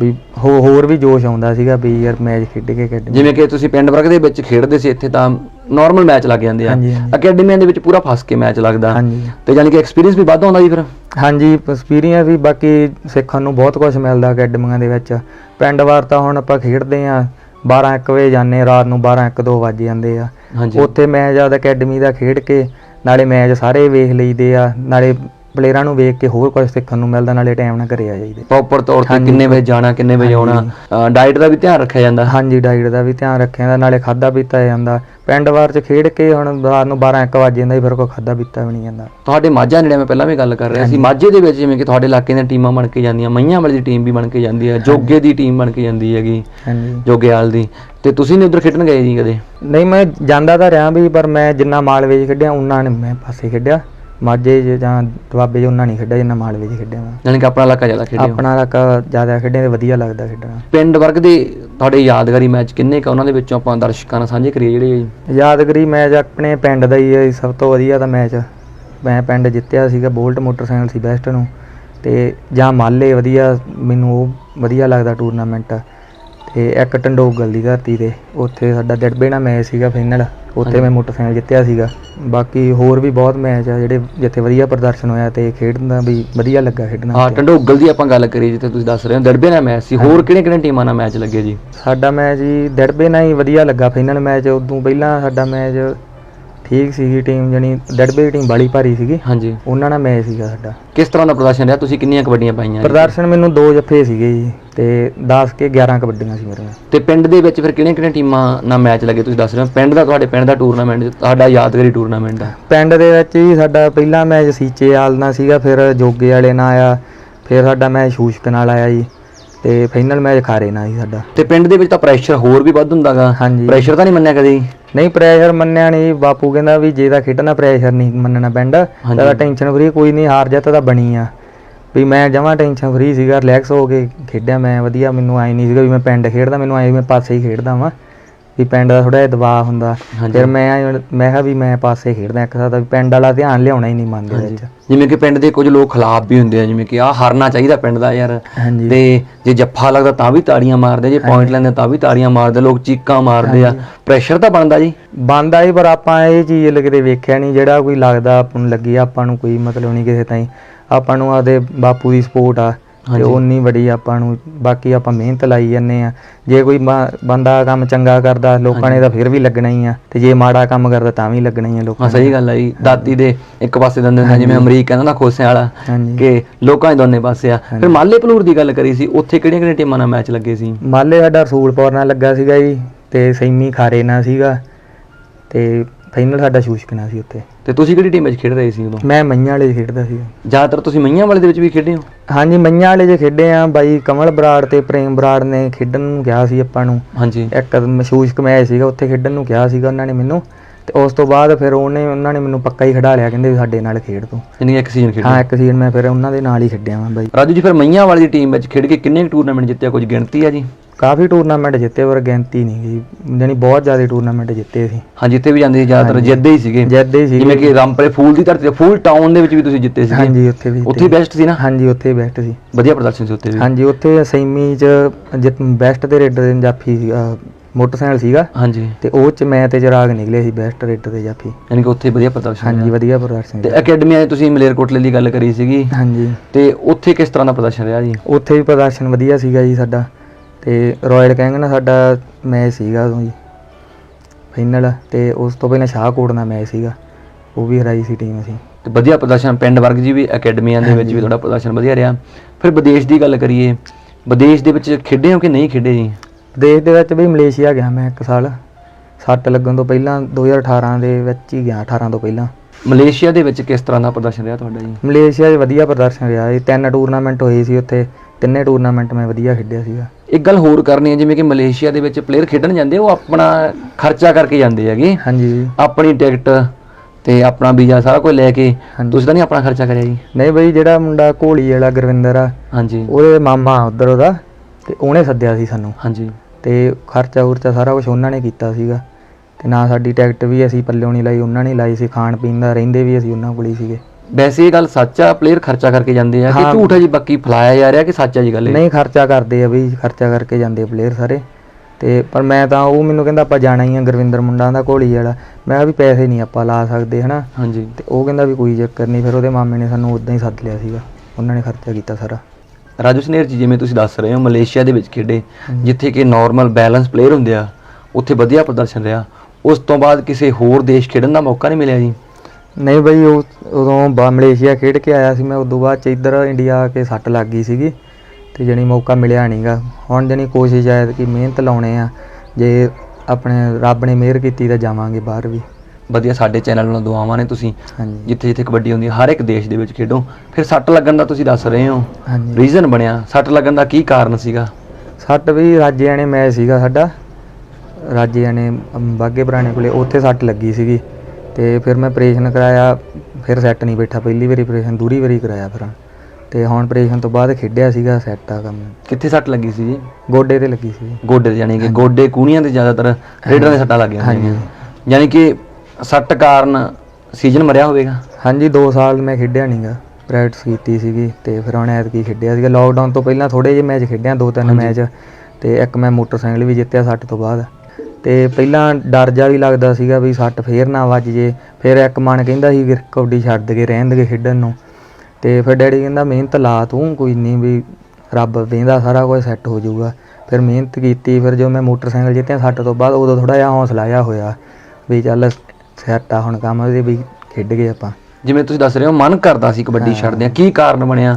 Speaker 1: ਵੀ ਹੋਰ ਵੀ ਜੋਸ਼ ਆਉਂਦਾ ਸੀਗਾ ਵੀ ਯਾਰ ਮੈਚ ਖੇਡ ਕੇ ਅਕੈਡਮੀ।
Speaker 2: ਜਿਵੇਂ ਕਿ ਤੁਸੀਂ ਪਿੰਡ ਵਰਗ ਦੇ ਵਿੱਚ ਖੇਡਦੇ ਸੀ ਇੱਥੇ ਤਾਂ ਨਾਰਮਲ ਮੈਚ ਲੱਗ ਜਾਂਦੇ ਆ। ਅਕੈਡਮੀਆਂ ਦੇ ਵਿੱਚ ਪੂਰਾ ਫਸ ਕੇ ਮੈਚ ਲੱਗਦਾ।
Speaker 1: ਹਾਂਜੀ।
Speaker 2: ਤੇ ਯਾਨੀ ਕਿ ਐਕਸਪੀਰੀਅੰਸ ਵੀ ਵੱਧ ਆਉਂਦਾ ਜੀ ਫਿਰ।
Speaker 1: ਹਾਂਜੀ ਐਕਸਪੀਰੀਅੰਸ ਵੀ ਬਾਕੀ ਸਿੱਖਣ ਨੂੰ ਬਹੁਤ ਕੁਝ ਮਿਲਦਾ ਅਕੈਡਮੀਆਂ ਦੇ ਵਿੱਚ। ਪਿੰਡ ਵਾਰ ਤਾਂ ਹੁਣ ਆਪਾਂ ਖੇਡਦੇ ਆ। 12 1 ਵਜੇ ਜਾਂਦੇ ਰਾਤ ਨੂੰ 12 1 2 ਵੱਜ ਜਾਂਦੇ ਆ।
Speaker 2: ਹਾਂਜੀ।
Speaker 1: ਉੱਥੇ ਮੈਂ ਜਦ ਅਕੈਡਮੀ ਦਾ ਖੇਡ ਕੇ ਨਾਲੇ ਮੈਚ ਸਾਰੇ ਵੇਖ ਲਈਦੇ ਆ ਨਾਲੇ ਪਲੇਅਰਾਂ ਨੂੰ ਵੇਖ ਕੇ ਹੋਰ ਕੁਝ ਸਿੱਖਣ ਨੂੰ ਮਿਲਦਾ ਨਾਲੇ ਟਾਈਮ ਨਾਲ ਘਰੇ ਆ ਜਾਈਦੇ।
Speaker 2: ਪ੍ਰੋਪਰ ਤੌਰ ਤੇ। ਕਿੰਨੇ ਵਜੇ ਜਾਣਾ ਕਿੰਨੇ ਵਜੇ ਆਉਣਾ ਡਾਈਟ ਦਾ ਵੀ ਧਿਆਨ ਰੱਖਿਆ ਜਾਂਦਾ।
Speaker 1: ਹਾਂਜੀ ਡਾਈਟ ਦਾ ਵੀ ਧਿਆਨ ਰੱਖਿਆ ਜਾਂਦਾ ਨਾਲੇ ਖਾਦਾ ਪੀਤਾ ਜਾਂਦਾ। ਪਿੰਡ ਵਾਰ ਚ ਖੇਡ ਕੇ ਹੁਣ ਰਾਤ ਨੂੰ 12 1 ਵਜ ਜਾਂਦਾ ਫਿਰ ਕੋਈ ਖਾਦਾ ਪੀਤਾ ਵੀ ਨਹੀਂ ਜਾਂਦਾ।
Speaker 2: ਤੁਹਾਡੇ ਮਾਝਾ ਨੇੜੇ ਮੈਂ ਪਹਿਲਾਂ ਵੀ ਗੱਲ ਕਰ ਰਿਹਾ ਸੀ ਮਾਝੇ ਦੇ ਵਿੱਚ ਜਿਵੇਂ ਕਿ ਤੁਹਾਡੇ ਇਲਾਕੇ ਦੀਆਂ ਟੀਮਾਂ ਬਣ ਕੇ ਜਾਂਦੀਆਂ ਮਈਆਂ ਵਾਲੀ ਦੀ ਟੀਮ ਵੀ ਬਣ ਕੇ ਜਾਂਦੀ ਹੈ ਜੋਗੇ ਦੀ ਟੀਮ ਬਣ ਕੇ ਜਾਂਦੀ ਹੈਗੀ
Speaker 1: ਹਾਂਜੀ।
Speaker 2: ਜੋਗੇਵਾਲ ਦੀ। ਤੇ ਤੁਸੀਂ ਨਹੀਂ ਉਧਰ ਖੇਡਣ ਗਏ ਜੀ ਕਦੇ?
Speaker 1: ਨਹੀਂ ਮੈਂ ਜਾਂਦਾ ਤਾਂ ਰਿਹਾ ਵੀ ਪਰ ਮੈਂ ਜਿੰਨਾ ਮਾਲਵੇ 'ਚ ਖੇਡਿਆ ਉਹਨਾਂ ਨੇ ਮੈਂ ਪਾਸੇ ਖੇਡਿਆ। ਮਾਝੇ 'ਚ ਜਾਂ ਦੁਆਬੇ 'ਚ ਉਹਨਾਂ ਨਹੀਂ ਖੇਡਿਆ ਜਿੰਨਾ ਮਾਲਵੇ 'ਚ ਖੇਡਿਆ ਮੈਂ।
Speaker 2: ਯਾਨੀ ਕਿ ਆਪਣਾ ਇਲਾਕਾ ਜ਼ਿਆਦਾ ਖੇਡਿਆ
Speaker 1: ਆਪਣਾ ਇਲਾਕਾ ਜ਼ਿਆਦਾ ਖੇਡਿਆ ਤੇ ਵਧੀਆ ਲੱਗਦਾ ਖੇਡਣਾ।
Speaker 2: ਪਿੰਡ ਵਰਗ ਦੇ ਤੁਹਾਡੇ ਯਾਦਗਾਰੀ ਮੈਚ ਕਿੰਨੇ ਕ ਉਹਨਾਂ ਦੇ ਵਿੱਚੋਂ ਆਪਾਂ ਦਰਸ਼ਕਾਂ ਨਾਲ ਸਾਂਝੇ ਕਰੀਏ ਜਿਹੜੇ
Speaker 1: ਯਾਦਗਰੀ ਮੈਚ ਆਪਣੇ ਪਿੰਡ ਦਾ ਹੀ ਹੈ ਸਭ ਤੋਂ ਵਧੀਆ ਦਾ ਮੈਚ। ਮੈਂ ਪਿੰਡ ਜਿੱਤਿਆ ਸੀਗਾ ਬੋਲਟ ਮੋਟਰਸਾਈਕਲ ਸੀ ਬੈਸਟ ਨੂੰ। ਤੇ ਜਾਂ ਮਾਲੇ ਵਧੀਆ ਮੈਨੂੰ ਉਹ ਵਧੀਆ ਲੱਗਦਾ ਟੂਰਨਾਮੈਂਟ ਤੇ ਇੱਕ ਟੰਡੋਗਲ ਦੀ ਧਰਤੀ ਤੇ ਉੱਥੇ ਸਾਡਾ ਡੜਬੇ ਨਾਲ ਮੈਚ ਸੀਗਾ ਫਾਈਨਲ ਉੱਥੇ ਮੈਂ ਮੋਟਰਸਾਈਕਲ ਜਿੱਤਿਆ ਸੀਗਾ। ਬਾਕੀ ਹੋਰ ਵੀ ਬਹੁਤ ਮੈਚ ਆ ਜਿਹੜੇ ਜਿੱਥੇ ਵਧੀਆ ਪ੍ਰਦਰਸ਼ਨ ਹੋਇਆ ਤੇ ਖੇਡਣ ਦਾ ਵੀ ਵਧੀਆ ਲੱਗਾ ਖੇਡਣਾ
Speaker 2: ਹਾਂ। ਟੰਡੋਗਲ ਦੀ ਆਪਾਂ ਗੱਲ ਕਰੀਏ ਜਿੱਥੇ ਤੁਸੀਂ ਦੱਸ ਰਹੇ ਹੋ ਦੜਬੇ ਨਾਲ ਮੈਚ ਸੀ। ਹੋਰ ਕਿਹੜੇ ਕਿਹੜੇ ਟੀਮਾਂ ਨਾਲ ਮੈਚ ਲੱਗੇ ਜੀ?
Speaker 1: ਸਾਡਾ ਮੈਚ ਜੀ ਡੜਬੇ ਨਾਲ ਹੀ ਵਧੀਆ ਲੱਗਾ ਫਾਈਨਲ ਮੈਚ। ਉਦੋਂ ਪਹਿਲਾਂ ਸਾਡਾ ਮੈਚ ਠੀਕ ਸੀਗੀ ਟੀਮ ਜਣੀ ਡੜਬੇ ਦੀ ਟੀਮ ਬਾਲੀ ਭਾਰੀ ਸੀਗੀ।
Speaker 2: ਹਾਂਜੀ।
Speaker 1: ਉਹਨਾਂ ਨਾਲ ਮੈਚ ਸੀਗਾ ਸਾਡਾ।
Speaker 2: ਕਿਸ ਤਰ੍ਹਾਂ ਦਾ ਪ੍ਰਦਰਸ਼ਨ ਰਿਹਾ? ਤੁਸੀਂ ਕਿੰਨੀਆਂ ਕਬੱਡੀਆਂ ਪਾਈਆਂ?
Speaker 1: ਪ੍ਰਦਰਸ਼ਨ ਮੈਨੂੰ ਦੋ ਜੱਫੇ ਸੀਗੇ ਜੀ ਤੇ 10 ਕੇ 11 ਕਬੱਡੀਆਂ ਸੀ ਮੇਰੇ
Speaker 2: ਤੇ ਪਿੰਡ ਦੇ ਵਿੱਚ ਫਿਰ ਕਿਹੜੀਆਂ ਕਿਹੜੀਆਂ ਟੀਮਾਂ ਨਾਲ ਮੈਚ ਲੱਗੇ? ਤੁਸੀਂ ਦੱਸ ਰਹੇ ਹੋ। ਪਿੰਡ ਦਾ ਤੁਹਾਡੇ ਪਿੰਡ ਦਾ ਟੂਰਨਾਮੈਂਟ ਤੁਹਾਡਾ ਯਾਦਗਾਰੀ ਟੂਰਨਾਮੈਂਟ ਹੈ
Speaker 1: ਪਿੰਡ ਦੇ ਵਿੱਚ ਹੀ ਸਾਡਾ ਪਹਿਲਾ ਮੈਚ ਸੀਚੇ ਵਾਲ ਨਾਲ ਸੀਗਾ ਫਿਰ ਜੋਗੇ ਵਾਲੇ ਨਾਲ ਆਇਆ ਫਿਰ ਸਾਡਾ ਮੈਚ ਸ਼ੂਸ਼ਕ ਨਾਲ ਆਇਆ ਜੀ। ਤੇ ਫਾਈਨਲ ਮੈਚ ਖਾਰੇ ਨਾਲ ਸੀ ਸਾਡਾ।
Speaker 2: ਤੇ ਪਿੰਡ ਦੇ ਵਿੱਚ ਤਾਂ ਪ੍ਰੈਸ਼ਰ ਹੋਰ ਵੀ ਵੱਧ ਹੁੰਦਾਗਾ।
Speaker 1: ਹਾਂਜੀ।
Speaker 2: ਪ੍ਰੈਸ਼ਰ ਤਾਂ ਨਹੀਂ ਮੰਨਿਆ ਕਦੀ?
Speaker 1: ਨਹੀਂ ਪ੍ਰੈਸ਼ਰ ਮੰਨਿਆ ਨਹੀਂ। ਬਾਪੂ ਕਹਿੰਦਾ ਵੀ ਜੇ ਤਾਂ ਖੇਡਣਾ ਪ੍ਰੈਸ਼ਰ ਨਹੀਂ ਮੰਨਣਾ
Speaker 2: ਹਾਂਜੀ।
Speaker 1: ਤਾਂ ਟੈਨਸ਼ਨ ਫਰੀ ਕੋਈ ਨਹੀਂ ਹਾਰ ਜਿੱਤ ਤਾਂ ਬਣੀ ਆ। ਵੀ ਮੈਂ ਜਮਾਂ ਟੈਨਸ਼ਨ ਫਰੀ ਸੀਗਾ ਰਿਲੈਕਸ ਹੋ ਕੇ ਖੇਡਿਆ ਮੈਂ ਵਧੀਆ। ਮੈਨੂੰ ਆਈ ਨਹੀਂ ਸੀਗਾ ਵੀ ਮੈਂ ਪਿੰਡ ਖੇਡਦਾ ਮੈਨੂੰ ਆਈ ਮੈਂ ਪਾਸੇ ਹੀ ਖੇਡਦਾ ਵਾਂ। ਵੀ ਪਿੰਡ ਦਾ ਥੋੜਾ ਜਿਹਾ ਦਬਾਅ ਹੁੰਦਾ। ਫਿਰ ਮੈਂ ਮੈਂ ਕਿਹਾ ਵੀ ਮੈਂ ਪਾਸੇ ਖੇਡਦਾ ਇੱਕ ਸਾਦਾ ਵੀ ਪਿੰਡ ਵਾਲਾ ਧਿਆਨ ਲਿਆਉਣਾ ਹੀ ਨਹੀਂ ਮਨ ਦੇ ਵਿੱਚ।
Speaker 2: ਜਿਵੇਂ ਕਿ ਪਿੰਡ ਦੇ ਕੁਝ ਲੋਕ ਖਿਲਾਫ ਵੀ ਹੁੰਦੇ ਆ ਜਿਵੇਂ ਕਿ ਆ ਹਾਰਨਾ ਚਾਹੀਦਾ ਪਿੰਡ ਦਾ ਯਾਰ। ਤੇ ਜੇ ਜੱਫਾ ਲੱਗਦਾ ਤਾਂ ਵੀ ਤਾੜੀਆਂ ਮਾਰਦੇ ਜੇ ਪੁਆਇੰਟ ਲੈਂਦੇ ਤਾਂ ਵੀ ਤਾੜੀਆਂ ਮਾਰਦੇ ਲੋਕ ਚੀਕਾਂ ਮਾਰਦੇ ਆ। ਪ੍ਰੈਸ਼ਰ ਤਾਂ ਬਣਦਾ ਜੀ।
Speaker 1: ਬੰਦਾ ਹੀ ਪਰ ਆਪਾਂ ਇਹ ਚੀਜ਼ ਕਿਤੇ ਵੇਖਿਆ ਨਹੀਂ ਜਿਹੜਾ ਕੋਈ ਲੱਗਦਾ ਆਪਾਂ ਨੂੰ ਲੱਗੀ ਆਪਾਂ ਨੂੰ ਕੋਈ ਮਤਲਬ ਨਹੀਂ ਕਿਸੇ ਤਾਈਂ। ਆਪਾਂ ਨੂੰ ਆਦੇ ਬਾਪੂ ਦੀ ਸਪੋਰਟ ਆ। ਤੇ
Speaker 2: ਹਾਂਜੀ।
Speaker 1: ਉਨੀ ਬੜੀ ਆਪਾਂ ਨੂੰ ਬਾਕੀ ਆਪਾਂ ਮਿਹਨਤ ਲਾਈ ਜੰਨੇ ਆ ਜੇ ਕੋਈ ਬ- ਬੰਦਾ ਕੰਮ ਚੰਗਾ ਕਰਦਾ ਲੋਕਾਂ ਨੇ ਤਾਂ ਫਿਰ ਵੀ ਲੱਗਣਾ ਹੀ ਆ। ਤੇ ਜੇ ਮਾੜਾ ਕੰਮ ਕਰਦਾ ਤਾਂ ਵੀ ਲੱਗਣਾ ਹੀ ਆ ਲੋਕਾਂ
Speaker 2: ਹਾਂ ਸਹੀ ਗੱਲ ਹੈ ਜੀ। ਦਾਤੀ ਦੇ ਇੱਕ ਪਾਸੇ ਦੰਦੇ ਹੁੰਦੇ ਜਿਵੇਂ ਅਮਰੀਕ ਕਹਿੰਦਾ ਨਾ ਖੋਸਿਆਂ ਵਾਲਾ
Speaker 1: ਹਾਂਜੀ।
Speaker 2: ਕਿ ਲੋਕਾਂ ਦੇ ਦੋਨੇ ਪਾਸੇ ਆ। ਫਿਰ ਮਾਲੇ ਭਲੂਰ ਦੀ ਗੱਲ ਕਰੀ ਸੀ ਉੱਥੇ ਕਿਹੜੀਆਂ ਕਿਹੜੀਆਂ ਟੀਮਾਂ ਨਾਲ ਮੈਚ ਲੱਗੇ ਸੀ?
Speaker 1: ਮਾਲੇ ਸਾਡਾ ਰਸੂਲਪੁਰ ਨਾਲ ਲੱਗਾ ਸੀਗਾ ਜੀ ਤੇ ਸੈਮੀ ਖਾਰੇ ਨਾਲ ਸੀਗਾ ਤੇ ਫਾਈਨਲ ਸਾਡਾ ਸ਼ੂਸ਼ਕ ਨਾਲ ਸੀ ਉੱਥੇ।
Speaker 2: ਤੇ ਤੁਸੀਂ ਕਿਹੜੀ ਟੀਮ ਵਿੱਚ ਖੇਡ ਰਹੇ ਸੀ ਉਦੋਂ?
Speaker 1: ਮੈਂ ਮਈਆਂ ਵਾਲੇ 'ਚ ਖੇਡਦਾ ਸੀ
Speaker 2: ਜ਼ਿਆਦਾਤਰ ਤੁਸੀਂ ਮਈਆਂ ਵਾਲੇ ਦੇ ਵਿੱਚ ਵੀ ਖੇਡੇ ਹੋ?
Speaker 1: ਹਾਂਜੀ ਮਈਆਂ ਵਾਲੇ 'ਚ ਖੇਡੇ ਆ ਬਾਈ ਕਮਲ ਬਰਾੜ ਤੇ ਪ੍ਰੇਮ ਬਰਾੜ ਨੇ ਖੇਡਣ ਨੂੰ ਕਿਹਾ ਸੀ ਆਪਾਂ ਨੂੰ।
Speaker 2: ਹਾਂਜੀ।
Speaker 1: ਇੱਕ ਮਸ਼ਹੂਸ਼ਕ ਮੈਚ ਸੀਗਾ ਉੱਥੇ ਖੇਡਣ ਨੂੰ ਕਿਹਾ ਸੀਗਾ ਉਹਨਾਂ ਨੇ ਮੈਨੂੰ। ਤੇ ਉਸ ਤੋਂ ਬਾਅਦ ਫਿਰ ਉਹਨੇ ਉਹਨਾਂ ਨੇ ਮੈਨੂੰ ਪੱਕਾ ਹੀ ਖਿਡਾ ਲਿਆ ਕਹਿੰਦੇ ਵੀ ਸਾਡੇ ਨਾਲ ਖੇਡ ਤੂੰ।
Speaker 2: ਯਾਨੀ ਇੱਕ ਸੀਜ਼ਨ ਖੇਡੇ।
Speaker 1: ਹਾਂ ਇੱਕ ਸੀਜ਼ਨ ਮੈਂ ਫਿਰ ਉਹਨਾਂ ਦੇ ਨਾਲ ਹੀ ਖੇਡਿਆ ਵਾਂ ਬਾਈ।
Speaker 2: ਰਾਜੂ ਜੀ ਫਿਰ ਮਈਆਂ ਵਾਲੀ ਦੀ ਟੀਮ ਵਿੱਚ ਖੇਡ ਕੇ ਕਿੰਨੇ ਟੂਰਨਾਮੈਂਟ ਜਿੱਤਿਆ ਕੁਝ ਗਿਣਤੀ ਆ ਜੀ?
Speaker 1: ਕਾਫੀ ਟੂਰਨਾਮੈਂਟ ਜਿੱਤੇ ਪਰ ਗਿਣਤੀ ਨਹੀਂ ਗਈ। ਜਾਣੀ ਬਹੁਤ ਜ਼ਿਆਦਾ ਟੂਰਨਾਮੈਂਟ ਜਿੱਤੇ ਸੀ।
Speaker 2: ਹਾਂ ਜਿੱਤੇ ਵੀ ਜਾਂਦੇ ਸੀ ਜ਼ਿਆਦਾਤਰ ਜਿੱਤਦੇ ਹੀ ਸੀਗੇ।
Speaker 1: ਜਿੱਤਦੇ ਸੀ
Speaker 2: ਜਿਵੇਂ ਕਿ ਰਾਮਪਰੇ ਫੂਲ ਦੀ ਧਰਤੀ ਫੂਲ ਟਾਊਨ ਦੇ ਵਿੱਚ ਵੀ ਤੁਸੀਂ ਜਿੱਤੇ ਸੀਗੇ।
Speaker 1: ਹਾਂਜੀ ਉੱਥੇ ਵੀ
Speaker 2: ਉੱਥੇ ਬੈਸਟ ਸੀ ਨਾ?
Speaker 1: ਹਾਂਜੀ ਉੱਥੇ ਬੈਸਟ ਸੀ।
Speaker 2: ਵਧੀਆ ਪ੍ਰਦਰਸ਼ਨ ਸੀ ਉੱਥੇ ਵੀ।
Speaker 1: ਹਾਂਜੀ ਉੱਥੇ ਸੈਮੀ ਚ ਬੈਸਟ ਦੇ ਰੇਡਰ ਜਾਫੀ ਮੋਟਰਸਾਈਕਲ ਸੀਗਾ।
Speaker 2: ਹਾਂਜੀ।
Speaker 1: ਤੇ ਉਹ ਚ ਮੈਂ ਤੇ ਚਿਰਾਗ ਨਿਕਲੇ ਸੀ ਬੈਸਟ ਰੇਡਰ ਦੇ ਜਾਫੀ।
Speaker 2: ਯਾਨੀ ਕਿ ਉੱਥੇ ਵਧੀਆ ਪ੍ਰਦਰਸ਼ਨ
Speaker 1: ਹਾਂਜੀ ਵਧੀਆ ਪ੍ਰਦਰਸ਼ਨ
Speaker 2: ਤੇ ਅਕੈਡਮੀਆਂ 'ਚ ਤੁਸੀਂ ਮਲੇਰਕੋਟਲੇ ਦੀ ਗੱਲ ਕਰੀ ਸੀਗੀ।
Speaker 1: ਹਾਂਜੀ।
Speaker 2: ਤੇ ਉੱਥੇ ਕਿਸ ਤਰ੍ਹਾਂ ਦਾ ਪ੍ਰਦਰਸ਼ਨ ਰਿਹਾ ਜੀ?
Speaker 1: ਉੱਥੇ ਵੀ ਪ੍ਰਦਰਸ਼ਨ ਵਧੀਆ ਸੀਗਾ ਜੀ ਸਾਡਾ। ਤੇ ਰਾਇਲ ਕੈਂਗ ਨਾਲ ਸਾਡਾ ਮੈਚ ਸੀਗਾ ਉਦੋਂ ਜੀ। ਫਾਈਨਲ ਤੇ ਉਸ ਤੋਂ ਪਹਿਲਾਂ ਸ਼ਾਹਕੋਟ ਨਾਲ ਮੈਚ ਸੀਗਾ। ਉਹ ਵੀ ਹਰਾਈ ਸੀ ਟੀਮ ਅਸੀਂ।
Speaker 2: ਤੇ ਵਧੀਆ ਪ੍ਰਦਰਸ਼ਨ ਪਿੰਡ ਵਰਗ ਜੀ ਵੀ ਅਕੈਡਮੀਆਂ ਦੇ ਵਿੱਚ ਵੀ ਤੁਹਾਡਾ ਪ੍ਰਦਰਸ਼ਨ ਵਧੀਆ ਰਿਹਾ। ਫਿਰ ਵਿਦੇਸ਼ ਦੀ ਗੱਲ ਕਰੀਏ ਵਿਦੇਸ਼ ਦੇ ਵਿੱਚ ਖੇਡੇ ਹੋ ਕਿ ਨਹੀਂ ਖੇਡੇ ਜੀ?
Speaker 1: ਦੇਸ਼ ਦੇ ਵਿੱਚ ਵੀ ਮਲੇਸ਼ੀਆ ਗਿਆ ਮੈਂ ਇੱਕ ਸਾਲ। ਸੱਟ ਲੱਗਣ ਤੋਂ ਪਹਿਲਾਂ 2018 ਦੇ ਵਿੱਚ ਹੀ ਗਿਆ 18 ਤੋਂ ਪਹਿਲਾਂ।
Speaker 2: ਮਲੇਸ਼ੀਆ ਦੇ ਵਿੱਚ ਕਿਸ ਤਰ੍ਹਾਂ ਦਾ ਪ੍ਰਦਰਸ਼ਨ ਰਿਹਾ ਤੁਹਾਡਾ ਜੀ?
Speaker 1: ਮਲੇਸ਼ੀਆ 'ਚ ਵਧੀਆ ਪ੍ਰਦਰਸ਼ਨ ਰਿਹਾ ਜੀ। ਤਿੰਨ ਟੂਰਨਾਮੈਂਟ ਹੋਏ ਸੀ ਉੱਥੇ। ਤਿੰਨੇ ਟੂਰਨਾਮੈਂਟ ਮੈਂ ਵਧੀਆ ਖੇਡਿਆ ਸੀਗਾ।
Speaker 2: ਇੱਕ ਗੱਲ ਹੋਰ ਕਰਨੀ ਹੈ ਜਿਵੇਂ ਕਿ ਮਲੇਸ਼ੀਆ ਦੇ ਵਿੱਚ ਪਲੇਅਰ ਖੇਡਣ ਜਾਂਦੇ ਉਹ ਆਪਣਾ ਖਰਚਾ ਕਰਕੇ ਜਾਂਦੇ ਹੈਗੇ।
Speaker 1: ਹਾਂਜੀ।
Speaker 2: ਆਪਣੀ ਟਿਕਟ ਤੇ ਆਪਣਾ ਵੀਜ਼ਾ ਸਾਰਾ ਕੁਝ ਲੈ ਕੇ। ਤੁਸੀਂ ਤਾਂ ਨਹੀਂ ਆਪਣਾ ਖਰਚਾ ਕਰਿਆ ਜੀ?
Speaker 1: ਨਹੀਂ ਬਈ ਜਿਹੜਾ ਮੁੰਡਾ ਘੋਲੀ ਵਾਲਾ ਗੁਰਵਿੰਦਰ ਆ
Speaker 2: ਹਾਂਜੀ।
Speaker 1: ਉਹਦੇ ਮਾਮਾ ਉਧਰ ਉਹਦਾ ਤੇ ਉਹਨੇ ਸੱਦਿਆ ਸੀ ਸਾਨੂੰ।
Speaker 2: ਹਾਂਜੀ।
Speaker 1: ਤੇ ਖਰਚਾ ਉਰਚਾ ਸਾਰਾ ਕੁਝ ਉਹਨਾਂ ਨੇ ਕੀਤਾ ਸੀਗਾ। ਤੇ ਨਾ ਸਾਡੀ ਟਿਕਟ ਵੀ ਅਸੀਂ ਪੱਲਿਓਂ ਨਹੀਂ ਲਾਈ ਉਹਨਾਂ ਨੇ ਲਾਈ ਸੀ ਖਾਣ ਪੀਣ ਦਾ ਰਹਿੰਦੇ ਵੀ ਅਸੀਂ ਉਹਨਾਂ ਕੋਲ ਹੀ ਸੀਗੇ।
Speaker 2: ਵੈਸੇ ਇਹ ਗੱਲ ਸੱਚ ਆ ਪਲੇਅਰ ਖਰਚਾ ਕਰਕੇ ਜਾਂਦੇ ਆ ਕਿ
Speaker 1: ਹਾਂ।
Speaker 2: ਝੂਠ ਹੈ ਜੀ ਬਾਕੀ ਫਲਾਇਆ ਜਾ ਰਿਹਾ ਕਿ ਸੱਚ ਹੈ ਜੀ ਗੱਲ ਇਹ?
Speaker 1: ਨਹੀਂ ਖਰਚਾ ਕਰਦੇ ਆ ਬਈ ਖਰਚਾ ਕਰਕੇ ਜਾਂਦੇ ਪਲੇਅਰ ਸਾਰੇ। ਤੇ ਪਰ ਮੈਂ ਤਾਂ ਉਹ ਮੈਨੂੰ ਕਹਿੰਦਾ ਆਪਾਂ ਜਾਣਾ ਹੀ ਆ ਗੁਰਵਿੰਦਰ ਮੁੰਡਾ ਦਾ ਘੋਲੀ ਵਾਲਾ। ਮੈਂ ਕਿਹਾ ਵੀ ਪੈਸੇ ਨਹੀਂ ਆਪਾਂ ਲਾ ਸਕਦੇ ਹਨਾ?
Speaker 2: ਹਾਂਜੀ।
Speaker 1: ਤੇ ਉਹ ਕਹਿੰਦਾ ਵੀ ਕੋਈ ਚੱਕਰ ਨਹੀਂ ਫਿਰ ਉਹਦੇ ਮਾਮੇ ਨੇ ਸਾਨੂੰ ਉਦਾਂ ਹੀ ਸੱਦ ਲਿਆ ਸੀਗਾ। ਉਹਨਾਂ ਨੇ ਖਰਚਾ ਕੀਤਾ ਸਾਰਾ।
Speaker 2: ਰਾਜੂ ਸਨੇਰ ਜੀ, ਜਿਵੇਂ ਤੁਸੀਂ ਦੱਸ ਰਹੇ ਹੋ, ਮਲੇਸ਼ੀਆ ਦੇ ਵਿੱਚ ਖੇਡੇ, ਜਿੱਥੇ ਕਿ ਨਾਰਮਲ ਬੈਲੈਂਸ ਪਲੇਅਰ ਹੁੰਦੇ ਆ, ਉੱਥੇ ਵਧੀਆ ਪ੍ਰਦਰਸ਼ਨ ਰਿਹਾ। ਉਸ ਤੋਂ ਬਾਅਦ ਕਿਸੇ ਹੋਰ ਦੇਸ਼ ਖੇਡਣ ਦਾ ਮੌਕਾ ਨਹੀਂ ਮਿਲਿਆ ਜੀ?
Speaker 1: ਨਹੀਂ ਬਈ, ਉਹ ਉਦੋਂ ਬਾ ਮਲੇਸ਼ੀਆ ਖੇਡ ਕੇ ਆਇਆ ਸੀ ਮੈਂ, ਉਦੋਂ ਬਾਅਦ ਚ ਇੱਧਰ ਇੰਡੀਆ ਆ ਕੇ ਸੱਟ ਲੱਗ ਗਈ ਸੀਗੀ, ਤੇ ਜਣੀ ਮੌਕਾ ਮਿਲਿਆ ਨਹੀਂਗਾ ਹੁਣ ਜਣੀ ਕੋਸ਼ਿਸ਼ ਹੈ ਕਿ ਮਿਹਨਤ ਲਾਉਣੇ ਆ, ਜੇ ਆਪਣੇ ਰੱਬ ਨੇ ਮਿਹਰ ਕੀਤੀ ਤਾਂ ਜਾਵਾਂਗੇ ਬਾਹਰ ਵੀ।
Speaker 2: ਵਧੀਆ ਸਾਡੇ ਚੈਨਲ ਨਾਲ ਦੁਆਵਾਂ ਨੇ ਤੁਸੀਂ
Speaker 1: ਹਾਂਜੀ।
Speaker 2: ਜਿੱਥੇ ਜਿੱਥੇ ਕਬੱਡੀ ਹੁੰਦੀ ਹੈ ਹਰ ਇੱਕ ਦੇਸ਼ ਦੇ ਵਿੱਚ ਖੇਡੋ। ਫਿਰ ਸੱਟ ਲੱਗਣ ਦਾ ਤੁਸੀਂ ਦੱਸ ਰਹੇ ਹੋ।
Speaker 1: ਹਾਂਜੀ।
Speaker 2: ਰੀਜ਼ਨ ਬਣਿਆ ਸੱਟ ਲੱਗਣ ਦਾ ਕੀ ਕਾਰਨ ਸੀਗਾ?
Speaker 1: ਸੱਟ ਵੀ ਰਾਜਿਆਣੇ ਮੈਚ ਸੀਗਾ ਸਾਡਾ। ਰਾਜਿਆਣੇ ਅਮ, ਬਾਗੇ ਪੁਰਾਣੇ ਕੋਲੇ ਉੱਥੇ ਸੱਟ ਲੱਗੀ ਸੀਗੀ। ਤੇ ਫਿਰ ਮੈਂ ਆਪਰੇਸ਼ਨ ਕਰਾਇਆ ਫਿਰ ਸੈੱਟ ਨਹੀਂ ਬੈਠਾ ਪਹਿਲੀ ਵਾਰੀ ਆਪਰੇਸ਼ਨ ਦੂਰੀ ਵਾਰੀ ਕਰਾਇਆ ਫਿਰ। ਤੇ ਹੁਣ ਆਪਰੇਸ਼ਨ ਤੋਂ ਬਾਅਦ ਖੇਡਿਆ ਸੀਗਾ ਸੈੱਟ ਆ ਕੰਮ।
Speaker 2: ਕਿੱਥੇ ਸੱਟ ਲੱਗੀ ਸੀ ਜੀ
Speaker 1: ਗੋਡੇ ਤੇ ਲੱਗੀ ਸੀ
Speaker 2: ਗੋਡੇ ਤੇ ਯਾਨੀ ਕਿ ਗੋਡੇ ਕੂਣੀਆਂ ਤੇ ਜ਼ਿਆਦਾਤਰ ਰੇਡਰਾਂ ਦੇ ਸੱਟਾਂ ਲੱਗ ਜਾਂਦੀਆਂ
Speaker 1: ਹਾਂਜੀ।
Speaker 2: ਨੇ ਯਾਨੀ ਕਿ ਸੱਟ ਕਾਰਨ ਸੀਜ਼ਨ ਮਰਿਆ ਹੋਵੇਗਾ?
Speaker 1: ਹਾਂਜੀ 2 ਸਾਲ ਮੈਂ ਖੇਡਿਆ ਨਹੀਂਗਾ ਪ੍ਰੈਕਟਿਸ ਕੀਤੀ ਸੀਗੀ ਤੇ ਫਿਰ ਹੁਣ ਐਤਕੀ ਖੇਡਿਆ ਸੀਗਾ। ਲੋਕਡਾਊਨ ਤੋਂ ਪਹਿਲਾਂ ਥੋੜੇ ਜਿਹੇ ਮੈਚ ਖੇਡਿਆ ਦੋ ਤਿੰਨ ਮੈਚ ਤੇ ਇੱਕ ਮੈਂ ਮੋਟਰਸਾਈਕਲ ਵੀ ਜਿੱਤਿਆ ਸੱਟ ਤੋਂ ਬਾਅਦ। ਤੇ ਪਹਿਲਾਂ ਡਰ ਜਾ ਵੀ ਲੱਗਦਾ ਸੀਗਾ ਵੀ ਸੱਟ ਫੇਰ ਨਾ ਵੱਜ ਜੇ। ਫਿਰ ਇੱਕ ਮਨ ਕਹਿੰਦਾ ਸੀ ਕਬੱਡੀ ਛੱਡ ਕੇ ਰਹਿਣ ਦੇ ਖੇਡਣ ਨੂੰ। ਤੇ ਫਿਰ ਡੈਡੀ ਕਹਿੰਦਾ ਮਿਹਨਤ ਲਾ ਤੂੰ ਕੋਈ ਨਹੀਂ ਵੀ ਰੱਬ ਵੇਂਦਾ ਸਾਰਾ ਕੁਝ ਸੈੱਟ ਹੋ ਜਾਊਗਾ। ਫਿਰ ਮਿਹਨਤ ਕੀਤੀ ਫਿਰ ਜਦੋਂ ਮੈਂ ਮੋਟਰਸਾਈਕਲ ਜਿੱਤਿਆ ਸੱਟ ਤੋਂ ਬਾਅਦ ਉਦੋਂ ਥੋੜਾ ਜਿਹਾ ਹੌਸਲਾ ਜਿਹਾ ਹੋਇਆ ਵੀ ਚੱਲ ਸੈੱਟ ਆ ਹੁਣ ਕੰਮ ਉਹਦੇ ਵੀ ਖੇਡ ਗਏ ਆਪਾਂ।
Speaker 2: ਜਿਵੇਂ ਤੁਸੀਂ ਦੱਸ ਰਹੇ ਹੋ ਮਨ ਕਰਦਾ ਸੀ ਕਬੱਡੀ ਛੱਡਦੇ ਆ ਕੀ ਕਾਰਨ ਬਣਿਆ?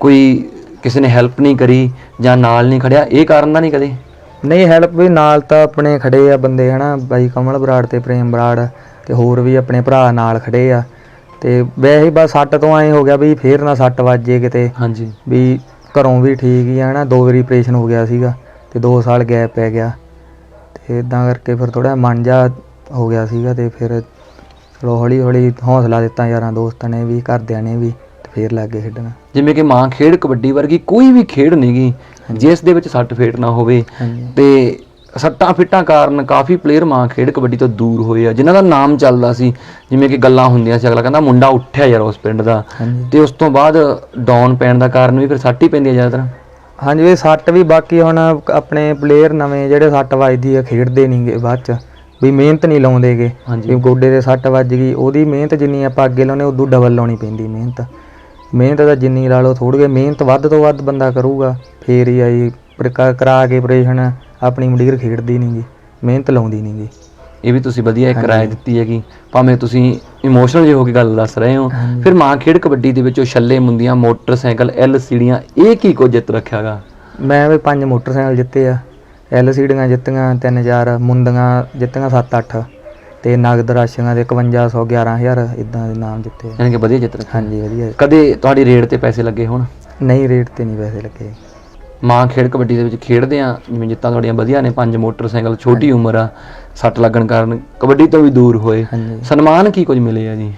Speaker 2: ਕੋਈ ਕਿਸੇ ਨੇ ਹੈਲਪ ਨਹੀਂ ਕਰੀ ਜਾਂ ਨਾਲ ਨਹੀਂ ਖੜਿਆ? ਇਹ ਕਾਰਨ ਤਾਂ ਨਹੀਂ ਕਦੇ?
Speaker 1: ਨਹੀਂ ਹੈਲਪ ਵੀ ਨਾਲ ਤਾਂ ਆਪਣੇ ਖੜੇ ਆ ਬੰਦੇ ਹਨਾ? ਬਾਈ ਕਮਲ ਬਰਾੜ ਤੇ ਪ੍ਰੇਮ ਬਰਾੜ ਤੇ ਹੋਰ ਵੀ ਆਪਣੇ ਭਰਾ ਨਾਲ ਖੜੇ ਆ। ਤੇ ਵੈਸੇ ਹੀ ਬਸ ਸੱਟ ਤੋਂ ਐ ਹੋ ਗਿਆ ਵੀ ਫੇਰ ਨਾ ਸੱਟ ਵੱਜੇ ਕਿਤੇ।
Speaker 2: ਹਾਂਜੀ।
Speaker 1: ਵੀ ਘਰੋਂ ਵੀ ਠੀਕ ਹੀ ਆ ਹਨਾ? ਦੋ ਵਾਰੀ ਆਪਰੇਸ਼ਨ ਹੋ ਗਿਆ ਸੀਗਾ ਤੇ 2 ਸਾਲ ਗੈਪ ਪੈ ਗਿਆ। ਤੇ ਇਦਾਂ ਕਰਕੇ ਫਿਰ ਥੋੜਾ ਮਨ ਜਾ ਹੋ ਗਿਆ ਸੀਗਾ ਤੇ ਫਿਰ ਚਲੋ ਹੌਲੀ ਹੌਲੀ ਹੌਸਲਾ ਦਿੱਤਾ ਯਾਰਾਂ ਦੋਸਤਾਂ ਨੇ ਵੀ ਘਰਦਿਆਂ ਨੇ ਵੀ ਤੇ ਫੇਰ ਲੱਗ ਗਏ ਖੇਡਣ।
Speaker 2: ਜਿਵੇਂ ਕਿ ਮਾਂ ਖੇਡ ਕਬੱਡੀ ਵਰਗੀ ਕੋਈ ਵੀ ਖੇਡ ਨਹੀਂਗੀ ਜਿਸ ਦੇ ਵਿੱਚ ਸੱਟ ਫੇਟ ਨਾ ਹੋਵੇ ਤੇ ਸੱਟਾਂ ਫਿੱਟਾਂ ਕਾਰਨ ਕਾਫੀ ਪਲੇਅਰ ਮਾਂ ਖੇਡ ਕਬੱਡੀ ਤੋਂ ਦੂਰ ਹੋਏ ਆ ਜਿਨ੍ਹਾਂ ਦਾ ਨਾਮ ਚੱਲਦਾ ਸੀ ਜਿਵੇਂ ਕਿ ਗੱਲਾਂ ਹੁੰਦੀਆਂ ਸੀ ਅਗਲਾ ਕਹਿੰਦਾ ਮੁੰਡਾ ਉੱਠਿਆ ਯਾਰ ਉਸ ਪਿੰਡ ਦਾ ਤੇ ਉਸ ਤੋਂ ਬਾਅਦ ਡਾਊਨ ਪੈਣ ਦਾ ਕਾਰਨ ਵੀ ਫਿਰ ਸੱਟ ਹੀ ਪੈਂਦੀ ਹੈ ਜ਼ਿਆਦਾਤਰ।
Speaker 1: ਹਾਂਜੀ ਇਹ ਸੱਟ ਵੀ ਬਾਕੀ ਹੁਣ ਆਪਣੇ ਪਲੇਅਰ ਨਵੇਂ ਜਿਹੜੇ ਸੱਟ ਵੱਜਦੀ ਆ ਖੇਡਦੇ ਨਹੀਂਗੇ ਬਾਅਦ ਚ। ਵੀ ਮਿਹਨਤ ਨਹੀਂ ਲਾਉਂਦੇਗੇ ਵੀ ਗੋਡੇ ਤੇ ਸੱਟ ਵੱਜ ਗਈ ਉਹਦੀ ਮਿਹਨਤ ਜਿੰਨੀ ਆਪਾਂ ਅੱਗੇ ਲਾਉਨੇ ਉਦੋਂ ਡਬਲ ਲਾਉਣੀ ਪੈਂਦੀ ਮਿਹਨਤ। ਮਿਹਨਤ ਤਾਂ ਜਿੰਨੀ ਲਾ ਲਓ ਥੋੜੀ ਮਿਹਨਤ ਵੱਧ ਤੋਂ ਵੱਧ ਬੰਦਾ ਕਰੂਗਾ। ਫੇਰ ਹੀ ਆਈ ਕਰਾ ਕੇ ਆਪਰੇਸ਼ਨ ਆਪਣੀ ਮੰਡੀਰ ਖੇਡਦੀ ਨਹੀਂਗੀ ਮਿਹਨਤ ਲਾਉਂਦੀ ਨਹੀਂਗੀ
Speaker 2: ਇਹ ਵੀ ਤੁਸੀਂ ਵਧੀਆ ਇੱਕ ਰਾਏ। ਦਿੱਤੀ ਹੈਗੀ। ਭਾਵੇਂ ਤੁਸੀਂ ਇਮੋਸ਼ਨਲ ਜੇ ਹੋ ਕੇ ਗੱਲ ਦੱਸ ਰਹੇ ਹੋ। ਫਿਰ ਮਾਂ ਖੇਡ ਕਬੱਡੀ ਦੇ ਵਿੱਚ ਉਹ ਛੱਲੇ ਮੁੰਦੀਆਂ ਮੋਟਰਸਾਈਕਲ ਐਲ ਸੀੜੀਆਂ ਇਹ ਕੀ ਕੁਝ ਜਿੱਤ ਰੱਖਿਆਗਾ
Speaker 1: ਮੈਂ ਵੀ ਪੰਜ ਮੋਟਰਸਾਈਕਲ ਜਿੱਤੇ ਆ। ਐਲਸੀਡੀਆਂ ਜਿੱਤੀਆਂ ਤਿੰਨ ਚਾਰ ਮੁੰਦੀਆਂ ਜਿੱਤੀਆਂ 7-8 ਤੇ ਨਗਦ ਰਾਸ਼ੀਆਂ ਦੇ 5100 11000 ਇਦਾਂ ਦੇ ਨਾਮ ਜਿੱਤੇ।
Speaker 2: ਯਾਨੀ ਕਿ ਵਧੀਆ ਜਿੱਤ ਰੱਖਿਆ
Speaker 1: ਹਾਂਜੀ ਵਧੀਆ।
Speaker 2: ਕਦੇ ਤੁਹਾਡੀ ਰੇਡ ਤੇ ਪੈਸੇ ਲੱਗੇ ਹੋਣ?
Speaker 1: ਨਹੀਂ ਰੇਟ ਤੇ ਨਹੀਂ ਪੈਸੇ ਲੱਗੇ।
Speaker 2: ਮਾਂ ਖੇਡ ਕਬੱਡੀ ਦੇ ਵਿੱਚ ਖੇਡਦੇ ਆ ਜਿਵੇਂ ਜਿੱਤਾਂ ਤੁਹਾਡੀਆਂ ਵਧੀਆ ਨੇ ਪੰਜ ਮੋਟਰਸਾਈਕਲ ਛੋਟੀ ਉਮਰ ਆ ਸੱਟ ਲੱਗਣ ਕਾਰਨ ਕਬੱਡੀ ਤੋਂ ਵੀ ਦੂਰ ਹੋਏ।
Speaker 1: ਹਾਂਜੀ।
Speaker 2: ਸਨਮਾਨ ਕੀ ਕੁਝ ਮਿਲੇ ਆ ਜੀ?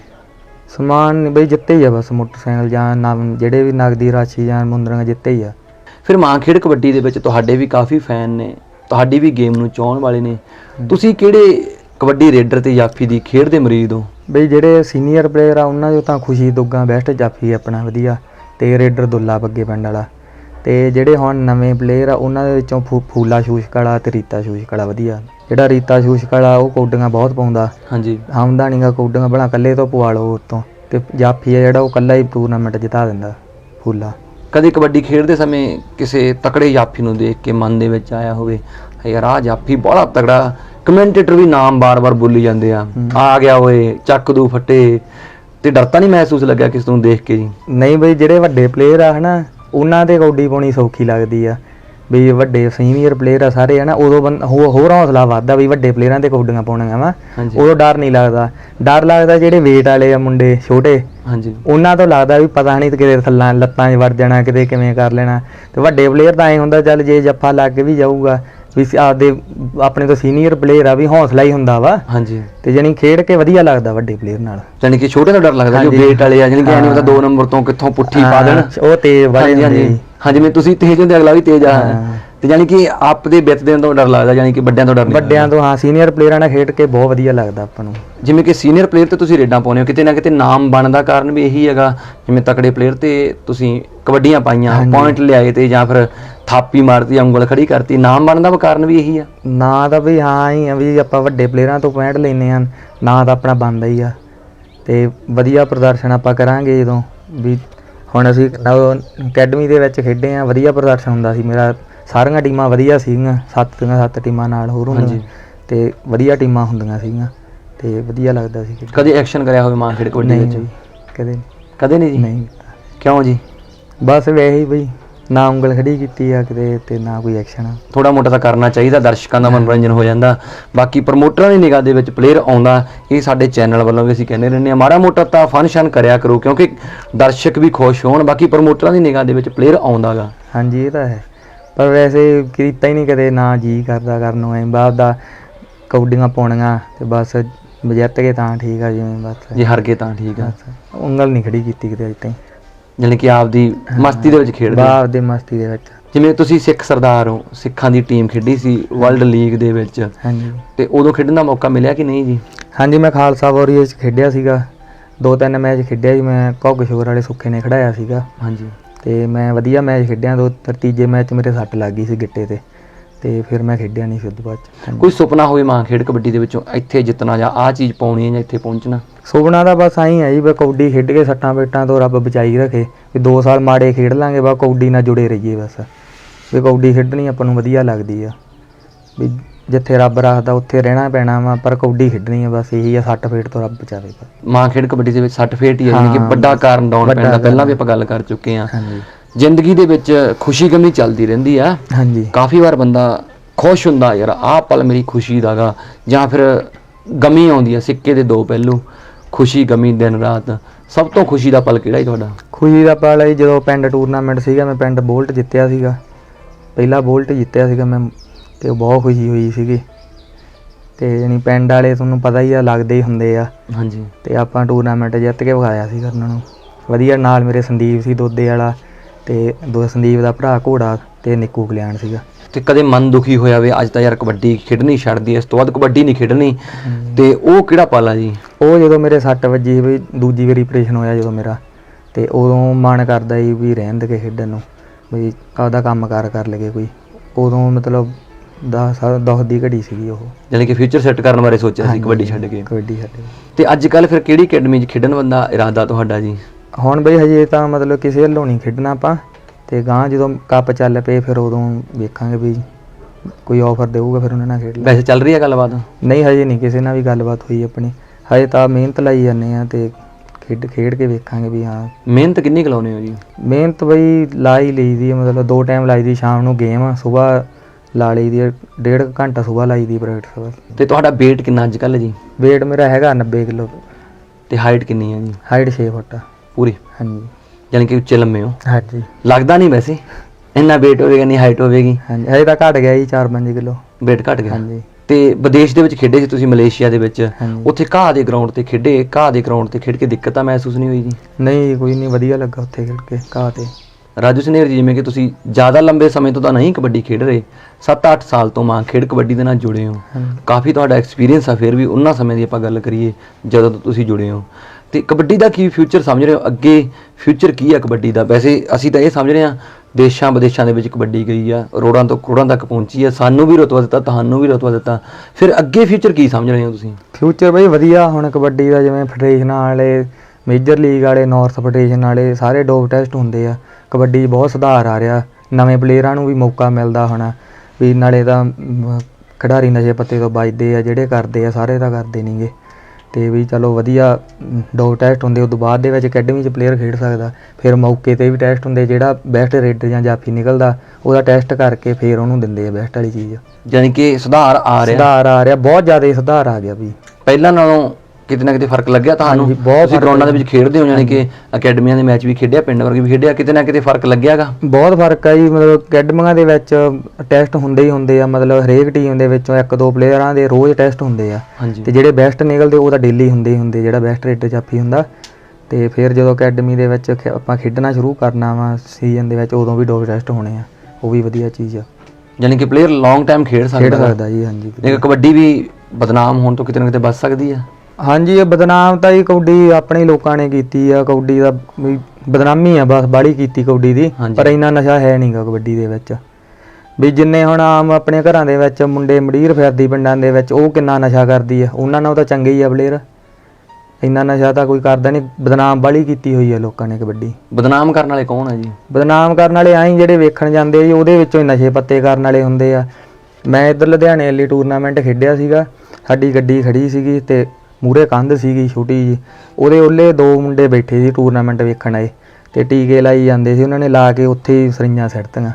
Speaker 1: ਸਮਾਨ ਨੀ ਬਈ ਜਿੱਤੇ ਹੀ ਆ ਬਸ ਮੋਟਰਸਾਈਕਲ ਜਾਂ ਨਾਮ ਜਿਹੜੇ ਵੀ ਨਗਦੀ ਰਾਸ਼ੀ ਜਾਂ ਮੁੰਦਰਾਂ ਜਿੱਤੇ ਹੀ ਆ।
Speaker 2: ਫਿਰ ਮਾਂ ਖੇਡ ਕਬੱਡੀ ਦੇ ਵਿੱਚ ਤੁਹਾਡੇ ਵੀ ਕਾਫੀ ਫੈਨ ਨੇ ਤੁਹਾਡੀ ਵੀ ਗੇਮ ਨੂੰ ਚਾਹਣ ਵਾਲੇ ਨੇ। ਤੁਸੀਂ ਕਿਹੜੇ ਕਬੱਡੀ ਰੇਡਰ ਤੇ ਜਾਫੀ ਦੀ ਖੇਡ ਦੇ ਮਰੀਦ ਹੋ?
Speaker 1: ਬਈ ਜਿਹੜੇ ਸੀਨੀਅਰ ਪਲੇਅਰ ਆ ਉਹਨਾਂ ਜੋ ਤਾਂ ਖੁਸ਼ੀ ਦੁੱਗਾ ਬੈਸਟ ਜਾਫੀ ਆਪਣਾ ਵਧੀਆ। ਤੇ ਰੇਡਰ ਦੁੱਲਾ ਬੱਗੇ ਪਿੰਡ ਵਾਲਾ। ਤੇ ਜਿਹੜੇ ਹੁਣ ਨਵੇਂ ਪਲੇਅਰ ਆ ਉਹਨਾਂ ਦੇ ਵਿੱਚੋਂ ਫੂਲਾ ਸ਼ੂਸ਼ਕ ਵਾਲਾ ਤੇ ਰੀਤਾ ਸ਼ੂਸ਼ਕ ਵਾਲਾ ਵਧੀਆ। ਜਿਹੜਾ ਰੀਤਾ ਸ਼ੂਸ਼ਕ ਵਾਲਾ ਉਹ ਕੌਡੀਆਂ ਬਹੁਤ ਪਾਉਂਦਾ।
Speaker 2: ਹਾਂਜੀ।
Speaker 1: ਆਮਦਾਨੀਗਾ ਕੌਡੀਆਂ ਬਣਾ ਕੱਲੇ ਤੋਂ ਪਵਾ ਲਓ ਉਤੋਂ ਤੇ। ਜਾਫੀ ਆ ਜਿਹੜਾ ਉਹ ਕੱਲਾ ਹੀ ਟੂਰਨਾਮੈਂਟ ਜਿਤਾ ਦਿੰਦਾ ਫੂਲਾ।
Speaker 2: ਕਦੇ ਕਬੱਡੀ ਖੇਡਦੇ ਸਮੇਂ ਕਿਸੇ ਤਕੜੇ ਜਾਫੀ ਨੂੰ ਦੇਖ ਕੇ ਮਨ ਦੇ ਵਿੱਚ ਆਇਆ ਹੋਵੇ ਯਾਰ ਆ ਜਾਫੀ ਬੜਾ ਤਗੜਾ ਕਮੈਂਟੇਟਰ ਵੀ ਨਾਮ ਬਾਰ-ਬਾਰ ਬੋਲੀ ਜਾਂਦੇ ਆ। ਆ ਗਿਆ ਓਏ ਚੱਕ ਦੂ ਫੱਟੇ ਤੇ ਡਰ ਤਾਂ ਨਹੀਂ ਮਹਿਸੂਸ ਲੱਗਿਆ ਕਿਸ ਨੂੰ ਦੇਖ ਕੇ ਜੀ?
Speaker 1: ਨਹੀਂ ਬਈ ਜਿਹੜੇ ਵੱਡੇ ਪਲੇਅਰ ਆ ਹਨਾ ਉਹਨਾਂ ਤੇ ਕੌਡੀ ਪਾਉਣੀ ਸੌਖੀ ਲੱਗਦੀ ਆ। ਵੀ ਵੱਡੇ ਸੀਨੀਅਰ ਪਲੇਅਰ ਆ ਸਾਰੇ ਹਨਾ ਉਦੋਂ ਬੰਦ- ਹੋ- ਹੋਰ ਹੌਸਲਾ ਵੱਧਦਾ ਵੀ ਵੱਡੇ ਪਲੇਅਰਾਂ ਤੇ ਕੌਡੀਆਂ ਪਾਉਣੀਆਂ ਵਾ।
Speaker 2: ਹਾਂਜੀ।
Speaker 1: ਉਦੋਂ ਡਰ ਨਹੀਂ ਲੱਗਦਾ। ਡਰ ਲੱਗਦਾ ਜਿਹੜੇ weight ਵਾਲੇ ਆ ਮੁੰਡੇ ਛੋਟੇ
Speaker 2: ਹਾਂਜੀ।
Speaker 1: ਉਹਨਾਂ ਤੋਂ ਲੱਗਦਾ ਵੀ ਪਤਾ ਨਹੀਂ ਕਿਤੇ ਥੱਲਾਂ ਲੱਤਾਂ 'ਚ ਵੜ ਜਾਣਾ ਕਿਤੇ ਕਿਵੇਂ ਕਰ ਲੈਣਾ। ਤੇ ਵੱਡੇ ਪਲੇਅਰ ਤਾਂ ਐ ਹੁੰਦਾ ਚੱਲ ਜੇ ਜੱਫਾ ਲੱਗ ਵੀ ਜਾਊਗਾ ਵੀ ਸ- ਆਪਦੇ ਆਪਣੇ ਤੋਂ ਸੀਨੀਅਰ ਪਲੇਅਰ ਆ ਵੀ ਹੌਸਲਾ ਹੀ ਹੁੰਦਾ ਵਾ।
Speaker 2: ਹਾਂਜੀ।
Speaker 1: ਤੇ ਜਾਣੀ ਖੇਡ ਕੇ ਵਧੀਆ ਲੱਗਦਾ ਵੱਡੇ ਪਲੇਅਰ ਨਾਲ।
Speaker 2: ਯਾਨੀ ਕਿ ਛੋਟੇ ਤੋਂ ਡਰ ਲੱਗਦਾ ਜੋ
Speaker 1: ਹਾਂਜੀ।
Speaker 2: ਵੇਟ ਵਾਲੇ ਆ ਜਾਨੀ ਕਿ ਐਨੀ
Speaker 1: ਹਾਂ।
Speaker 2: ਪਤਾ ਦੋ ਨੰਬਰ ਤੋਂ ਕਿੱਥੋਂ ਪੁੱਠੀ ਪਾ ਦੇਣ।
Speaker 1: ਹਾਂ, ਉਹ ਤੇਜ਼ ਵਾਲੇ
Speaker 2: ਹਾਂਜੀ ਹਾਂਜੀ।
Speaker 1: ਜੀ।
Speaker 2: ਹਾਂਜੀ ਮੈਂ ਤੁਸੀਂ ਤੇਜ਼ ਹੁੰਦੇ ਅਗਲਾ ਵੀ ਤੇਜ਼ ਆ।
Speaker 1: ਹਾਂ।
Speaker 2: ਤੇ ਯਾਨੀ ਕਿ ਆਪ ਦੇ ਬਿੱਤ ਦੇਣ ਤੋਂ ਡਰ ਲੱਗਦਾ ਯਾਨੀ ਕਿ ਵੱਡਿਆਂ ਤੋਂ ਡਰ ਨਹੀਂ
Speaker 1: ਵੱਡਿਆਂ ਤੋਂ ਹਾਂ ਸੀਨੀਅਰ ਪਲੇਅਰਾਂ ਨਾਲ ਖੇਡ ਕੇ ਬਹੁਤ ਵਧੀਆ ਲੱਗਦਾ ਆਪਾਂ ਨੂੰ।
Speaker 2: ਜਿਵੇਂ ਕਿ ਸੀਨੀਅਰ ਪਲੇਅਰ ਤੇ ਤੁਸੀਂ ਰੇਡਾਂ ਪਾਉਂਦੇ ਹੋ ਕਿਤੇ ਨਾ ਕਿਤੇ ਨਾਮ ਬਣਨ ਦਾ ਕਾਰਨ ਵੀ ਇਹੀ ਹੈਗਾ। ਜਿਵੇਂ ਤਕੜੇ ਪਲੇਅਰ ਤੇ ਤੁਸੀਂ ਕਬੱਡੀਆਂ ਪਾਈਆਂ। ਪੁਆਇੰਟ ਲਿਆਏ ਤੇ ਜਾਂ ਫਿਰ ਥਾਪੀ ਮਾਰਤੀ ਉਂਗਲ ਖੜੀ ਕਰਤੀ ਨਾਮ ਬਣਨ ਦਾ ਕਾਰਨ ਵੀ ਇਹੀ ਆ।
Speaker 1: ਨਾ ਤਾਂ ਵੀ ਹਾਂ ਹੀ ਆ ਵੀ ਆਪਾਂ ਵੱਡੇ ਪਲੇਅਰਾਂ ਤੋਂ ਪੁਆਇੰਟ ਲੈਨੇ ਆ ਨਾ ਤਾਂ ਆਪਣਾ ਬਣਦਾ ਹੀ ਆ। ਤੇ ਵਧੀਆ ਪ੍ਰਦਰਸ਼ਨ ਆਪਾਂ ਕਰਾਂਗੇ ਜਦੋਂ ਵੀ ਹੁਣ ਅਸੀਂ ਅਕੈਡਮੀ ਦੇ ਵਿੱਚ ਖੇਡੇ ਆ ਵਧੀਆ ਪ੍ਰਦਰਸ਼ਨ ਹੁੰਦਾ ਸੀ ਮੇਰਾ ਸਾਰੀਆਂ ਟੀਮਾਂ ਵਧੀਆ ਸੀਗੀਆਂ ਸੱਤ ਦੀਆਂ ਸੱਤ ਟੀਮਾਂ ਨਾਲ ਹੋਰ ਹੁੰਦੀਆਂ। ਤੇ ਵਧੀਆ ਟੀਮਾਂ ਹੁੰਦੀਆਂ ਸੀਗੀਆਂ ਤੇ ਵਧੀਆ ਲੱਗਦਾ ਸੀ
Speaker 2: ਕਦੇ ਐਕਸ਼ਨ ਕਰਿਆ ਹੋਵੇ ਮਾਂ ਖੇਡ
Speaker 1: ਨਹੀਂ
Speaker 2: ਵਿੱਚ?
Speaker 1: ਕਦੇ।
Speaker 2: ਕਦੇ ਨਹੀਂ ਜੀ?
Speaker 1: ਨਹੀਂ।
Speaker 2: ਕਿਉਂ ਜੀ?
Speaker 1: ਬਸ ਵੈਸੇ ਹੀ ਬਈ ਨਾ ਉਂਗਲ ਖੜੀ ਕੀਤੀ ਆ ਕਿਤੇ ਤੇ ਨਾ ਕੋਈ ਐਕਸ਼ਨ
Speaker 2: ਥੋੜਾ ਮੋਟਾ ਤਾਂ ਕਰਨਾ ਚਾਹੀਦਾ ਦਰਸ਼ਕਾਂ ਦਾ ਮਨੋਰੰਜਨ ਹੋ ਜਾਂਦਾ। ਬਾਕੀ ਪ੍ਰਮੋਟਰਾਂ ਦੀ ਨਿਗਾਹ ਦੇ ਵਿੱਚ ਪਲੇਅਰ ਆਉਂਦਾ ਇਹ ਸਾਡੇ ਚੈਨਲ ਵੱਲੋਂ ਵੀ ਅਸੀਂ ਕਹਿੰਦੇ ਰਹਿੰਦੇ ਆ ਮਾੜਾ ਮੋਟਾ ਤਾਂ ਫੰਕਸ਼ਨ ਕਰਿਆ ਕਰੋ ਕਿਉਂਕਿ ਦਰਸ਼ਕ ਵੀ ਖੁਸ਼ ਹੋਣ ਬਾਕੀ ਪ੍ਰਮੋਟਰਾਂ ਦੀ ਨਿਗਾਹ ਦੇ ਵਿੱਚ ਪਲੇਅਰ ਆਉਂਦਾਗਾ।
Speaker 1: ਹਾਂਜੀ ਇਹ ਤਾਂ ਹੈ। ਪਰ ਵੈਸੇ ਕੀਤਾ ਹੀ ਨਹੀਂ ਕਦੇ ਨਾ ਜੀ ਕਰਦਾ ਕਰਨ ਨੂੰ ਐਂ ਬਾਅਦ ਦਾ ਕੌਡੀਆਂ ਪਾਉਣੀਆਂ ਤੇ ਬਸ ਜਿੱਤ ਕੇ ਤਾਂ ਠੀਕ ਆ ਜਿਵੇਂ ਬਸ।
Speaker 2: ਜੇ ਹਾਰ ਗਏ ਤਾਂ ਠੀਕ ਆ।
Speaker 1: ਉਂਗਲ ਨਹੀਂ ਖੜੀ ਕੀਤੀ ਕਿਤੇ ਅਜੇ ਤਾਈਂ।
Speaker 2: ਜਾਣੀ ਕਿ ਆਪਦੀ ਮਸਤੀ ਦੇ ਵਿੱਚ ਖੇਡਦੇ।
Speaker 1: ਬਾਪ ਦੇ ਮਸਤੀ ਦੇ ਵਿੱਚ।
Speaker 2: ਜਿਵੇਂ ਤੁਸੀਂ ਸਿੱਖ ਸਰਦਾਰ ਹੋ ਸਿੱਖਾਂ ਦੀ ਟੀਮ ਖੇਡੀ ਸੀ ਵਰਲਡ ਲੀਗ ਦੇ ਵਿੱਚ।
Speaker 1: ਹਾਂਜੀ।
Speaker 2: ਤੇ ਉਦੋਂ ਖੇਡਣ ਦਾ ਮੌਕਾ ਮਿਲਿਆ ਕਿ ਨਹੀਂ ਜੀ?
Speaker 1: ਹਾਂਜੀ ਮੈਂ ਖਾਲਸਾ ਵਾਰੀਅਰਸ 'ਚ ਖੇਡਿਆ ਸੀਗਾ। ਦੋ ਤਿੰਨ ਮੈਚ ਖੇਡਿਆ ਸੀ ਮੈਂ ਘੁੱਗ ਸ਼ੋਰ ਵਾਲੇ ਸੁੱਖੇ ਨੇ ਖੜਾਇਆ ਸੀਗਾ।
Speaker 2: ਹਾਂਜੀ।
Speaker 1: ਤੇ ਮੈਂ ਵਧੀਆ ਮੈਚ ਖੇਡਿਆ ਦੋ ਤੀਜੇ ਮੈਚ ਮੇਰੇ ਸੱਟ ਲੱਗ ਗਈ ਸੀ ਗਿੱਟੇ ਤੇ। ਤੇ ਫਿਰ ਮੈਂ ਖੇਡਿਆ ਨਹੀਂ ਉਦੋਂ ਬਾਅਦ 'ਚ। ਹਾਂਜੀ।
Speaker 2: ਕੋਈ ਸੁਪਨਾ ਹੋਵੇ ਮਾਂ ਖੇਡ ਕਬੱਡੀ ਦੇ ਵਿੱਚੋਂ ਇੱਥੇ ਜਿੱਤਣਾ ਜਾਂ ਆਹ ਚੀਜ਼ ਪਾਉਣੀ ਹੈ ਜਾਂ ਇੱਥੇ ਪਹੁੰਚਣਾ
Speaker 1: ਸੁਪਨਾ ਤਾਂ ਬਸ ਆਈ ਹੈ ਜੀ ਵੀ ਕੌਡੀ ਖੇਡ ਕੇ ਸੱਟਾਂ ਬੇਟਾਂ ਤੋਂ ਰੱਬ ਬਚਾਈ ਰੱਖੇ ਵੀ 2 ਸਾਲ ਮਾੜੇ ਖੇਡ ਲਾਂਗੇ ਬਸ ਕੌਡੀ ਨਾਲ ਜੁੜੇ ਰਹੀਏ ਬਸ ਵੀ ਕੌਡੀ ਖੇਡਣੀ ਆਪਾਂ ਨੂੰ ਵਧੀਆ ਲੱਗਦੀ ਆ ਵੀ ਜਿੱਥੇ ਰੱਬ ਰੱਖਦਾ ਉੱਥੇ ਰਹਿਣਾ ਪੈਣਾ ਵਾ ਪਰ ਕੌਡੀ ਖੇਡਣੀ ਆ ਬਸ ਇਹੀ ਆ ਸੱਟ ਫੇਟ ਤੋਂ ਰੱਬ ਬਚਾਵੇ ਬਸ।
Speaker 2: ਮਾਂ ਖੇਡ ਕਬੱਡੀ ਦੇ ਵਿੱਚ ਸੱਟ ਫੇਟ ਹੀ ਹੈ ਜਾਣੀ ਕਿ
Speaker 1: ਹਾਂ,
Speaker 2: ਵੱਡਾ ਕਾਰਨ ਡਾਊਨ
Speaker 1: ਵੱਡਾ
Speaker 2: ਪੈਣ ਦਾ ਪਹਿਲਾਂ। ਵੀ ਆਪਾਂ ਗੱਲ ਕਰ ਚੁੱਕੇ ਹਾਂ
Speaker 1: ਹਾਂਜੀ
Speaker 2: ਜ਼ਿੰਦਗੀ ਦੇ ਵਿੱਚ ਖੁਸ਼ੀ ਗਮੀ ਚੱਲਦੀ ਰਹਿੰਦੀ ਆ।
Speaker 1: ਹਾਂਜੀ।
Speaker 2: ਕਾਫੀ ਵਾਰ ਬੰਦਾ ਖੁਸ਼ ਹੁੰਦਾ ਯਾਰ ਆਹ ਪਲ ਮੇਰੀ ਖੁਸ਼ੀ ਦਾਗਾ ਜਾਂ ਫਿਰ ਗਮੀ ਆਉਂਦੀ ਆ ਸਿੱਕੇ ਦੇ ਦੋ ਪਹਿਲੂ ਖੁਸ਼ੀ ਗਮੀ ਦਿਨ ਰਾਤ। ਸਭ ਤੋਂ ਖੁਸ਼ੀ ਦਾ ਪਲ ਕਿਹੜਾ ਹੈ ਤੁਹਾਡਾ?
Speaker 1: ਖੁਸ਼ੀ ਦਾ ਪਲ ਹੈ ਜਦੋਂ ਪਿੰਡ ਟੂਰਨਾਮੈਂਟ ਸੀਗਾ ਮੈਂ ਪਿੰਡ ਬੋਲਟ ਜਿੱਤਿਆ ਸੀਗਾ। ਪਹਿਲਾ ਬੋਲਟ ਜਿੱਤਿਆ ਸੀਗਾ ਮੈਂ ਤੇ ਉਹ ਬਹੁਤ ਖੁਸ਼ੀ ਹੋਈ ਸੀਗੀ। ਤੇ ਜਾਣੀ ਪਿੰਡ ਵਾਲੇ ਤੁਹਾਨੂੰ ਪਤਾ ਹੀ ਆ ਲੱਗਦੇ ਹੀ ਹੁੰਦੇ ਆ।
Speaker 2: ਹਾਂਜੀ।
Speaker 1: ਤੇ ਆਪਾਂ ਟੂਰਨਾਮੈਂਟ ਜਿੱਤ ਕੇ ਵਿਖਾਇਆ ਸੀ ਉਹਨਾਂ ਨੂੰ। ਵਧੀਆ ਨਾਲ ਮੇਰੇ ਸੰਦੀਪ ਸੀ ਦੋਦੇ ਵਾਲਾ। ਤੇ ਦੋ ਸੰਦੀਪ ਦਾ ਭਰਾ ਘੋੜਾ ਤੇ ਨਿੱਕੂ ਕਲਿਆਣ ਸੀਗਾ।
Speaker 2: ਤੇ ਕਦੇ ਮਨ ਦੁਖੀ ਹੋਇਆ ਵੇ ਅੱਜ ਤਾਂ ਯਾਰ ਕਬੱਡੀ ਖੇਡਣੀ ਛੱਡਦੀ ਐ ਇਸ ਤੋਂ ਬਾਅਦ ਕਬੱਡੀ ਨਹੀਂ ਖੇਡਣੀ। ਤੇ ਉਹ ਕਿਹੜਾ ਪਲ ਜੀ?
Speaker 1: ਉਹ ਜਦੋਂ ਮੇਰੇ ਸੱਟ ਵੱਜੀ ਵੀ ਦੂਜੀ ਵਾਰੀ ਆਪਰੇਸ਼ਨ ਹੋਇਆ ਜਦੋਂ ਮੇਰਾ ਤੇ ਉਦੋਂ ਮਨ ਕਰਦਾ ਸੀ ਵੀ ਰਹਿਣ ਦੇ ਕੇ ਖੇਡਣ ਨੂੰ ਵੀ ਆਪਦਾ ਕੰਮ ਕਾਰ ਕਰ ਲਗੇ ਕੋਈ। ਉਦੋਂ ਮਤਲਬ 10 10 ਦੀ ਘੜੀ ਸੀਗੀ ਉਹ।
Speaker 2: ਯਾਨੀ ਕਿ ਫਿਊਚਰ ਸੈੱਟ ਕਰਨ ਬਾਰੇ ਸੋਚਿਆ ਸੀ ਕਬੱਡੀ ਛੱਡ ਕੇ।
Speaker 1: ਕਬੱਡੀ ਛੱਡ ਕੇ।
Speaker 2: ਤੇ ਅੱਜ ਕੱਲ ਫਿਰ ਕਿਹੜੀ ਅਕੈਡਮੀ 'ਚ ਖੇਡਣ ਬੰਦਾ ਇਰਾਦਾ ਤੁਹਾਡਾ ਜੀ?
Speaker 1: ਹੁਣ ਬਈ ਹਜੇ ਤਾਂ ਮਤਲਬ ਕਿਸੇ ਵੱਲੋਂ ਨਹੀਂ ਖੇਡਣਾ ਆਪਾਂ ਤੇ ਗਾਂ ਜਦੋਂ ਕੱਪ ਚੱਲ ਪਏ ਫਿਰ ਉਦੋਂ ਵੇਖਾਂਗੇ ਵੀ ਕੋਈ ਆਫਰ ਦੇਊਗਾ ਫਿਰ ਉਹਨਾਂ ਨਾਲ ਖੇਡ ਲਾਂ
Speaker 2: ਵੈਸੇ ਚੱਲ ਰਹੀ ਹੈ ਗੱਲਬਾਤ?
Speaker 1: ਨਹੀਂ ਹਜੇ ਨਹੀਂ ਕਿਸੇ ਨਾਲ ਵੀ ਗੱਲਬਾਤ ਹੋਈ ਆਪਣੀ। ਹਜੇ ਤਾਂ ਮਿਹਨਤ ਲਾਈ ਜਾਂਦੇ ਆ ਤੇ ਖੇਡ ਖੇਡ ਕੇ ਵੇਖਾਂਗੇ ਵੀ ਹਾਂ।
Speaker 2: ਮਿਹਨਤ ਕਿੰਨੀ ਕੁ ਲਾਉਂਦੇ ਹੋ ਜੀ?
Speaker 1: ਮਿਹਨਤ ਬਈ ਲਾ ਹੀ ਲਈ ਦੀ ਹੈ, ਮਤਲਬ ਦੋ ਟਾਈਮ ਲਾਈ ਦੀ ਸ਼ਾਮ ਨੂੰ ਗੇਮ ਸਵੇਰ ਲਾ ਲਈ ਦੀ ਹੈ, ਡੇਢ ਕੁ ਘੰਟਾ ਸਵੇਰ ਲਾਈ ਦੀ ਪ੍ਰੈਕਟਿਸ ਬਸ
Speaker 2: ਤੇ ਤੁਹਾਡਾ weight ਕਿੰਨਾ ਅੱਜ ਕੱਲ੍ਹ ਜੀ?
Speaker 1: weight ਮੇਰਾ ਹੈਗਾ 90 ਕਿਲੋ।
Speaker 2: ਤੇ ਹਾਈਟ ਕਿੰਨੀ ਹੈ ਜੀ?
Speaker 1: Height 6 foot. ਆ।
Speaker 2: ਪੂਰੀ।
Speaker 1: ਹਾਂਜੀ।
Speaker 2: ਯਾਨੀ ਕਿ ਉੱਚੇ ਲੰਮੇ ਹੋ।
Speaker 1: ਹਾਂਜੀ।
Speaker 2: ਲੱਗਦਾ ਨਹੀਂ ਵੈਸੇ। ਇੰਨਾ weight ਹੋਵੇਗਾ ਨਹੀਂ ਹਾਈਟ ਹੋਵੇਗੀ।
Speaker 1: ਹਾਂਜੀ ਹਜੇ ਤਾਂ ਘਟ ਗਿਆ ਜੀ 4-5 ਕਿਲੋ।
Speaker 2: Weight ਘਟ ਗਿਆ।
Speaker 1: ਹਾਂਜੀ।
Speaker 2: ਤੇ ਵਿਦੇਸ਼ ਦੇ ਵਿੱਚ ਖੇਡੇ ਸੀ ਤੁਸੀਂ ਮਲੇਸ਼ੀਆ ਦੇ ਵਿੱਚ। ਉੱਥੇ ਘਾਹ ਦੇ ਗਰਾਊਂਡ ਤੇ ਖੇਡੇ ਘਾਹ ਦੇ ਗਰਾਊਂਡ ਤੇ ਖੇਡ ਕੇ ਦਿੱਕਤ ਤਾਂ ਮਹਿਸੂਸ ਨਹੀਂ ਹੋਈ ਜੀ?
Speaker 1: ਨਹੀਂ ਕੋਈ ਨਹੀਂ ਵਧੀਆ ਲੱਗਾ ਉੱਥੇ ਖੇਡ ਕੇ ਘਾਹ ਤੇ।
Speaker 2: ਰਾਜੂ ਸਨੇਰ ਜੀ ਜਿਵੇਂ ਕਿ ਤੁਸੀਂ ਜ਼ਿਆਦਾ ਲੰਬੇ ਸਮੇਂ ਤੋਂ ਤਾਂ ਨਹੀਂ ਕਬੱਡੀ ਖੇਡ ਰਹੇ 7-8 ਸਾਲ ਤੋਂ ਮਾਂ ਖੇਡ ਕਬੱਡੀ ਦੇ ਨਾਲ ਜੁੜੇ ਹੋ। ਕਾਫੀ ਤੁਹਾਡਾ ਐਕਸਪੀਰੀਅੰਸ ਆ ਫਿਰ ਵੀ ਉਹਨਾਂ ਸਮੇਂ ਦੀ ਆਪਾਂ ਗੱਲ ਕਰੀਏ ਜਦੋਂ ਤੁਸੀਂ ਜੁੜੇ ਹੋ। ਤੇ ਕਬੱਡੀ ਦਾ ਕੀ ਫਿਊਚਰ ਸਮਝ ਰਹੇ ਹੋ? ਅੱਗੇ ਫਿਊਚਰ ਕੀ ਆ ਕਬੱਡੀ ਦਾ? ਵੈਸੇ ਅਸੀਂ ਤਾਂ ਇਹ ਸਮਝ ਰਹੇ ਹਾਂ, ਦੇਸ਼ਾਂ ਵਿਦੇਸ਼ਾਂ ਦੇ ਵਿੱਚ ਕਬੱਡੀ ਗਈ ਆ, ਰੋੜਾਂ ਤੋਂ ਕਰੋੜਾਂ ਤੱਕ ਪਹੁੰਚੀ ਆ, ਸਾਨੂੰ ਵੀ ਰਤਬਾ ਦਿੱਤਾ, ਤੁਹਾਨੂੰ ਵੀ ਰਤਬਾ ਦਿੱਤਾ। ਫਿਰ ਅੱਗੇ ਫਿਊਚਰ ਕੀ ਸਮਝ ਰਹੇ ਹੋ ਤੁਸੀਂ?
Speaker 1: ਫਿਊਚਰ ਬਈ ਵਧੀਆ, ਹੁਣ ਕਬੱਡੀ ਦਾ ਜਿਵੇਂ ਫੈਡਰੇਸ਼ਨਾਂ ਵਾਲੇ ਮੇਜਰ ਲੀਗ ਵਾਲੇ ਨਾਰਥ ਫੈਡਰੇਸ਼ਨ ਵਾਲੇ, ਸਾਰੇ ਡੋਪ ਟੈਸਟ ਹੁੰਦੇ ਆ। ਕਬੱਡੀ ਬਹੁਤ ਸੁਧਾਰ ਆ ਰਿਹਾ, ਨਵੇਂ ਪਲੇਅਰਾਂ ਨੂੰ ਵੀ ਮੌਕਾ ਮਿਲਦਾ ਹੋਣਾ, ਵੀ ਨਾਲੇ ਤਾਂ ਖਿਡਾਰੀ ਨਸ਼ੇ ਪੱਤੇ ਤੋਂ ਬਚਦੇ ਆ, ਜਿਹੜੇ ਕਰਦੇ ਆ, ਸਾਰੇ ਤਾਂ ਕਰਦੇ ਨਹੀਂਗੇ ਤੇ ਵੀ ਚਲੋ ਵਧੀਆ ਡੋਪ ਟੈਸਟ ਹੁੰਦੇ ਉਸ ਤੋਂ ਬਾਅਦ ਦੇ ਵਿੱਚ ਅਕੈਡਮੀ 'ਚ ਪਲੇਅਰ ਖੇਡ ਸਕਦਾ। ਫਿਰ ਮੌਕੇ ਤੇ ਵੀ ਟੈਸਟ ਹੁੰਦੇ ਜਿਹੜਾ ਬੈਸਟ ਰੇਡਰ ਜਾਂ ਜਾਫੀ ਨਿਕਲਦਾ ਉਹਦਾ ਟੈਸਟ ਕਰਕੇ ਫਿਰ ਉਹਨੂੰ ਦਿੰਦੇ ਆ ਬੈਸਟ ਵਾਲੀ ਚੀਜ਼।
Speaker 2: ਯਾਨੀ ਕਿ ਸੁਧਾਰ ਆ ਰਿਹਾ।
Speaker 1: ਸੁਧਾਰ ਆ ਰਿਹਾ ਬਹੁਤ ਜ਼ਿਆਦਾ ਸੁਧਾਰ ਆ ਗਿਆ ਵੀ।
Speaker 2: ਪਹਿਲਾਂ ਨਾਲੋਂ ਕਿਤੇ ਨਾ ਕਿਤੇ ਫ਼ਰਕ ਲੱਗਿਆ ਤੁਹਾਨੂੰ?
Speaker 1: ਹਾਂਜੀ, ਬਹੁਤ
Speaker 2: ਤੁਸੀਂ
Speaker 1: ਫ਼ਰਕ
Speaker 2: ਗਰਾਊਂਡਾਂ ਦੇ ਵਿੱਚ ਖੇਡਦੇ ਹੋ ਯਾਨੀ ਕਿ ਅਕੈਡਮੀਆਂ ਦੇ ਮੈਚ ਵੀ ਖੇਡਿਆ ਪਿੰਡ ਵਰਗੇ ਵੀ ਖੇਡਿਆ ਕਿਤੇ ਨਾ ਕਿਤੇ ਫ਼ਰਕ ਲੱਗਿਆਗਾ?
Speaker 1: ਬਹੁਤ ਫ਼ਰਕ ਹੈ ਜੀ ਮਤਲਬ ਅਕੈਡਮੀਆਂ ਦੇ ਵਿੱਚ ਟੈਸਟ ਹੁੰਦੇ ਹੀ ਹੁੰਦੇ ਆ ਮਤਲਬ ਹਰੇਕ ਟੀਮ ਦੇ ਵਿੱਚੋਂ ਇੱਕ ਦੋ ਪਲੇਅਰਾਂ ਦੇ ਰੋਜ਼ ਟੈਸਟ ਹੁੰਦੇ ਆ।
Speaker 2: ਹਾਂਜੀ।
Speaker 1: ਤੇ ਜਿਹੜੇ ਬੈਸਟ ਨਿਕਲਦੇ ਉਹ ਤਾਂ ਡੇਲੀ ਹੁੰਦੇ ਹੀ ਹੁੰਦੇ ਜਿਹੜਾ ਬੈਸਟ ਰੇਡਰ ਜਾਫੀ ਹੁੰਦਾ। ਤੇ ਫਿਰ ਜਦੋਂ ਅਕੈਡਮੀ ਦੇ ਵਿੱਚ ਖ- ਆਪਾਂ ਖੇਡਣਾ ਸ਼ੁਰੂ ਕਰਨਾ ਵਾ ਸੀਜ਼ਨ ਦੇ ਵਿੱਚ ਉਦੋਂ ਵੀ ਡੋਪ ਟੈਸਟ ਹੋਣੇ ਆ ਉਹ ਵੀ ਵਧੀਆ ਚੀਜ਼ ਆ।
Speaker 2: ਯਾਨੀ ਕਿ ਪਲੇਅਰ ਲੌਂਗ ਟਾਈਮ ਖੇਡ
Speaker 1: ਖੇਡ
Speaker 2: ਸਕਦਾ ਹੈ
Speaker 1: ਸਕਦਾ ਜੀ ਹਾਂਜੀ।
Speaker 2: ਜੇ ਕਬੱਡੀ ਵੀ ਬਦਨਾਮ ਹੋਣ ਤੋਂ ਕਿਤੇ ਨਾ ਕਿਤੇ ਬਚ ਸਕਦੀ ਆ।
Speaker 1: ਹਾਂਜੀ ਇਹ ਬਦਨਾਮ ਤਾਂ ਜੀ ਕਬੱਡੀ ਆਪਣੇ ਲੋਕਾਂ ਨੇ ਕੀਤੀ ਆ ਕਬੱਡੀ ਦਾ ਵੀ ਬਦਨਾਮੀ ਆ ਬਸ ਬਾੜੀ ਕੀਤੀ ਕਬੱਡੀ ਦੀ
Speaker 2: ਹਾਂਜੀ।
Speaker 1: ਪਰ ਇੰਨਾ ਨਸ਼ਾ ਹੈ ਨਹੀਂਗਾ ਕਬੱਡੀ ਦੇ ਵਿੱਚ। ਵੀ ਜਿੰਨੇ ਹੁਣ ਆਮ ਆਪਣੇ ਘਰਾਂ ਦੇ ਵਿੱਚ ਮੁੰਡੇ ਮੜੀਰ ਫਿਰਦੀ ਪਿੰਡਾਂ ਦੇ ਵਿੱਚ ਉਹ ਕਿੰਨਾ ਨਸ਼ਾ ਕਰਦੀ ਆ ਉਹਨਾਂ ਨਾਲ ਤਾਂ ਚੰਗੇ ਹੀ ਆ ਪਲੇਅਰ ਇੰਨਾ ਨਸ਼ਾ ਤਾਂ ਕੋਈ ਕਰਦਾ ਨਹੀਂ ਬਦਨਾਮ ਬਾੜੀ ਕੀਤੀ ਹੋਈ ਆ ਲੋਕਾਂ ਨੇ ਕਬੱਡੀ।
Speaker 2: ਬਦਨਾਮ ਕਰਨ ਵਾਲੇ ਕੌਣ ਆ ਜੀ?
Speaker 1: ਬਦਨਾਮ ਕਰਨ ਵਾਲੇ ਐਂ ਜਿਹੜੇ ਵੇਖਣ ਜਾਂਦੇ ਆ ਜੀ ਉਹਦੇ ਵਿੱਚੋਂ ਹੀ ਨਸ਼ੇ ਪੱਤੇ ਕਰਨ ਵਾਲੇ ਹੁੰਦੇ ਆ। ਮੈਂ ਇੱਧਰ ਲੁਧਿਆਣੇ ਵਾਲੀ ਟੂਰਨਾਮੈਂਟ ਖੇਡਿਆ ਸੀਗਾ ਸਾਡੀ ਗੱਡੀ ਖੜੀ ਸੀਗੀ ਤੇ ਮੂਰੇ ਕੰਧ ਸੀਗੀ ਛੋਟੀ ਜੀ ਉਹਦੇ ਉੱਲੇ ਦੋ ਮੁੰਡੇ ਬੈਠੇ ਸੀ ਟੂਰਨਾਮੈਂਟ ਵੇਖਣ ਆਏ ਤੇ ਟੀਕੇ ਲਾਈ ਜਾਂਦੇ ਸੀ। ਉਹਨਾਂ ਨੇ ਲਾ ਕੇ ਉੱਥੇ ਹੀ ਸਰੀਆਂ ਸਿੱਟਤੀਆਂ।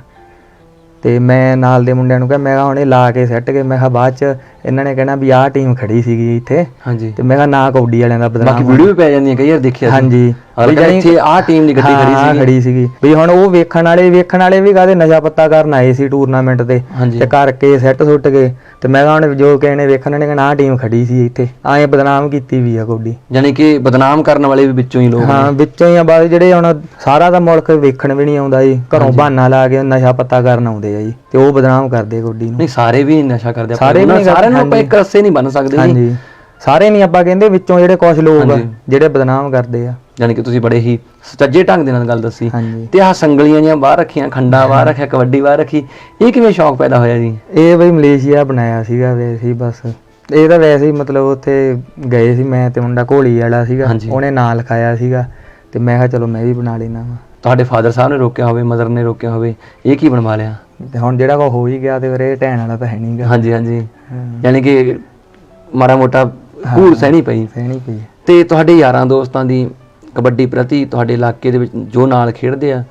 Speaker 1: ਤੇ ਮੈਂ ਨਾਲ ਦੇ ਮੁੰਡਿਆਂ ਨੂੰ ਕਿਹਾ ਮੈਂ ਕਿਹਾ ਹੁਣ ਲਾ ਕੇ ਸਿੱਟ ਕੇ ਮੈਂ ਕਿਹਾ ਬਾਅਦ ਚ ਇਹਨਾਂ ਨੇ ਕਹਿਣਾ ਵੀ ਆਹ ਟੀਮ ਖੜੀ ਸੀਗੀ ਇੱਥੇ।
Speaker 2: ਹਾਂਜੀ।
Speaker 1: ਤੇ ਮੈਂ ਕਿਹਾ ਨਾ ਕਬੱਡੀ ਵਾਲਿਆਂ ਦਾ
Speaker 2: ਬਾਕੀ
Speaker 1: ਬਦਨਾਮ
Speaker 2: ਵੀਡੀਓ ਵੀ ਪੈ ਜਾਂਦੀਆਂ ਕਈ ਵਾਰ ਦੇਖਿਆ ਸੀ।
Speaker 1: ਹਾਂਜੀ। ਵੀ ਜਾਣੀ-
Speaker 2: ਇੱਥੇ ਆਹ ਟੀਮ ਦੀ ਗੱਡੀ ਖੜੀ ਸੀਗੀ।
Speaker 1: ਖੜੀ ਸੀਗੀ। ਵੀ ਹੁਣ ਉਹ ਵੇਖਣ ਵਾਲੇ ਵੇਖਣ ਵਾਲੇ ਵੀ ਕਾਹਦੇ ਨਸ਼ਾ ਪੱਤਾ ਕਰਨ ਆਏ ਸੀ ਟੂਰਨਾਮੈਂਟ ਤੇ। ਤੇ ਕਰਕੇ ਸੈੱਟ ਸੁੱਟ ਗਏ। ਤੇ ਮੈਂ ਕਿਹਾ ਹੁਣ ਜੋ ਕਿਸੇ ਨੇ ਵੇਖਣ ਨੇ ਕਹਿਣਾ ਆਹ ਟੀਮ ਖੜੀ ਸੀ ਇੱਥੇ। ਐਂ ਬਦਨਾਮ ਕੀਤੀ ਵੀ ਆ ਕਬੱਡੀ
Speaker 2: ਯਾਨੀ ਕਿ ਬਦਨਾਮ ਕਰਨ ਵਾਲੇ ਵੀ ਵਿੱਚੋਂ ਹੀ ਲੋਕ ਨੇ।
Speaker 1: ਹਾਂ ਵਿੱਚੋਂ ਹੀ ਆ ਬਾਅਦ ਜਿਹੜੇ ਹੁਣ ਸਾਰਾ ਦਾ ਮੁਲਕ ਵੇਖਣ ਵੀ ਨਹੀਂ ਆਉਂਦਾ ਜੀ। ਘਰੋਂ ਬਹਾਨਾ ਲਾ ਕੇ ਨਸ਼ਾ ਪੱਤਾ ਕਰਨ ਆਉਂਦੇ ਆ ਜੀ। ਤੇ ਉਹ ਬਦਨਾਮ ਕਰਦੇ ਕਬੱਡੀ ਨੂੰ।
Speaker 2: ਨਹੀਂ ਸਾਰੇ ਵੀ ਨਸ਼ਾ ਕਰਦੇ ਆਪਾਂ
Speaker 1: ਸਾਰੇ ਕਰਦੇ,
Speaker 2: ਸਾਰਿਆਂ ਨੂੰ ਆਪਾਂ। ਇੱਕ ਰਸੇ ਨਹੀਂ ਬਣ ਸਕਦੇ ਜੀ।
Speaker 1: ਹਾਂਜੀ। ਸਾਰੇ ਨਹੀਂ ਆਪਾਂ ਕਹਿੰਦੇ ਵਿੱਚੋਂ ਜਿਹੜੇ ਕੁਝ ਲੋਕ ਆ,
Speaker 2: ਹਾਂਜੀ।
Speaker 1: ਜਿਹੜੇ ਬਦਨਾਮ ਕਰਦੇ ਆ।
Speaker 2: ਯਾਨੀ ਕਿ ਤੁਸੀਂ ਬੜੇ ਹੀ ਸੱਜੇ ਢੰਗ ਦੇ ਨਾਲ ਗੱਲ ਦੱਸੀ।
Speaker 1: ਹਾਂਜੀ।
Speaker 2: ਤੇ ਆਹ ਸੰਗਲੀਆਂ ਜੀਆਂ ਬਾਹਰ ਰੱਖੀਆਂ ਖੰਡਾ ਬਾਹਰ ਰੱਖਿਆ ਕਬੱਡੀ ਬਾਹਰ ਰੱਖੀ ਇਹ ਕਿਵੇਂ ਸ਼ੌਕ ਪੈਦਾ ਹੋਇਆ ਜੀ?
Speaker 1: ਇਹ ਬਈ ਮਲੇਸ਼ੀਆ ਬਣਾਇਆ ਸੀਗਾ ਵੈਸੇ ਹੀ ਬਸ। ਇਹ ਤਾਂ ਵੈਸੇ ਹੀ ਮਤਲਬ ਉੱਥੇ ਗਏ ਸੀ ਮੈਂ ਤੇ ਮੁੰਡਾ ਘੋਲੀ ਵਾਲਾ ਸੀਗਾ।
Speaker 2: ਹਾਂਜੀ।
Speaker 1: ਉਹਨੇ ਨਾਂ ਲਿਖਾਇਆ ਸੀਗਾ ਤੇ ਮੈਂ ਕਿਹਾ ਚਲੋ ਮੈਂ ਵੀ ਬਣਾ ਲੈਣਾ ਵਾ।
Speaker 2: ਤੁਹਾਡੇ ਫਾਦਰ ਸਾਹਿਬ ਨੇ ਰੋਕਿਆ ਹੋਵੇ ਮਦਰ ਨੇ ਰੋਕਿਆ ਹੋਵੇ ਇਹ ਕੀ ਬਣਵਾ ਲਿਆ?
Speaker 1: ਤੇ ਹੁਣ ਜਿਹੜਾ ਕੋ ਹੋ ਹੀ ਗਿਆ ਤੇ ਫਿਰ ਇਹ ਢਹਿਣ ਵਾਲਾ ਤਾਂ ਹੈ ਨਹੀਂਗਾ
Speaker 2: ਹਾਂਜੀ ਹਾਂਜੀ। ਯਾਨੀ ਕਿ ਮਾੜਾ ਮੋਟਾ ਘੂਰ ਸਹਿਣੀ ਪਈ।
Speaker 1: ਸਹਿਣੀ ਪਈ
Speaker 2: ਤੇ ਤੁਹਾਡੇ ਯਾਰਾਂ ਦੋਸਤਾਂ ਦੀ ਕਬੱਡੀ ਪ੍ਰਤੀ ਤੁਹਾਡੇ ਇਲਾਕੇ ਦੇ ਵਿੱਚ ਜੋ ਨਾਲ ਖੇਡਦੇ ਆ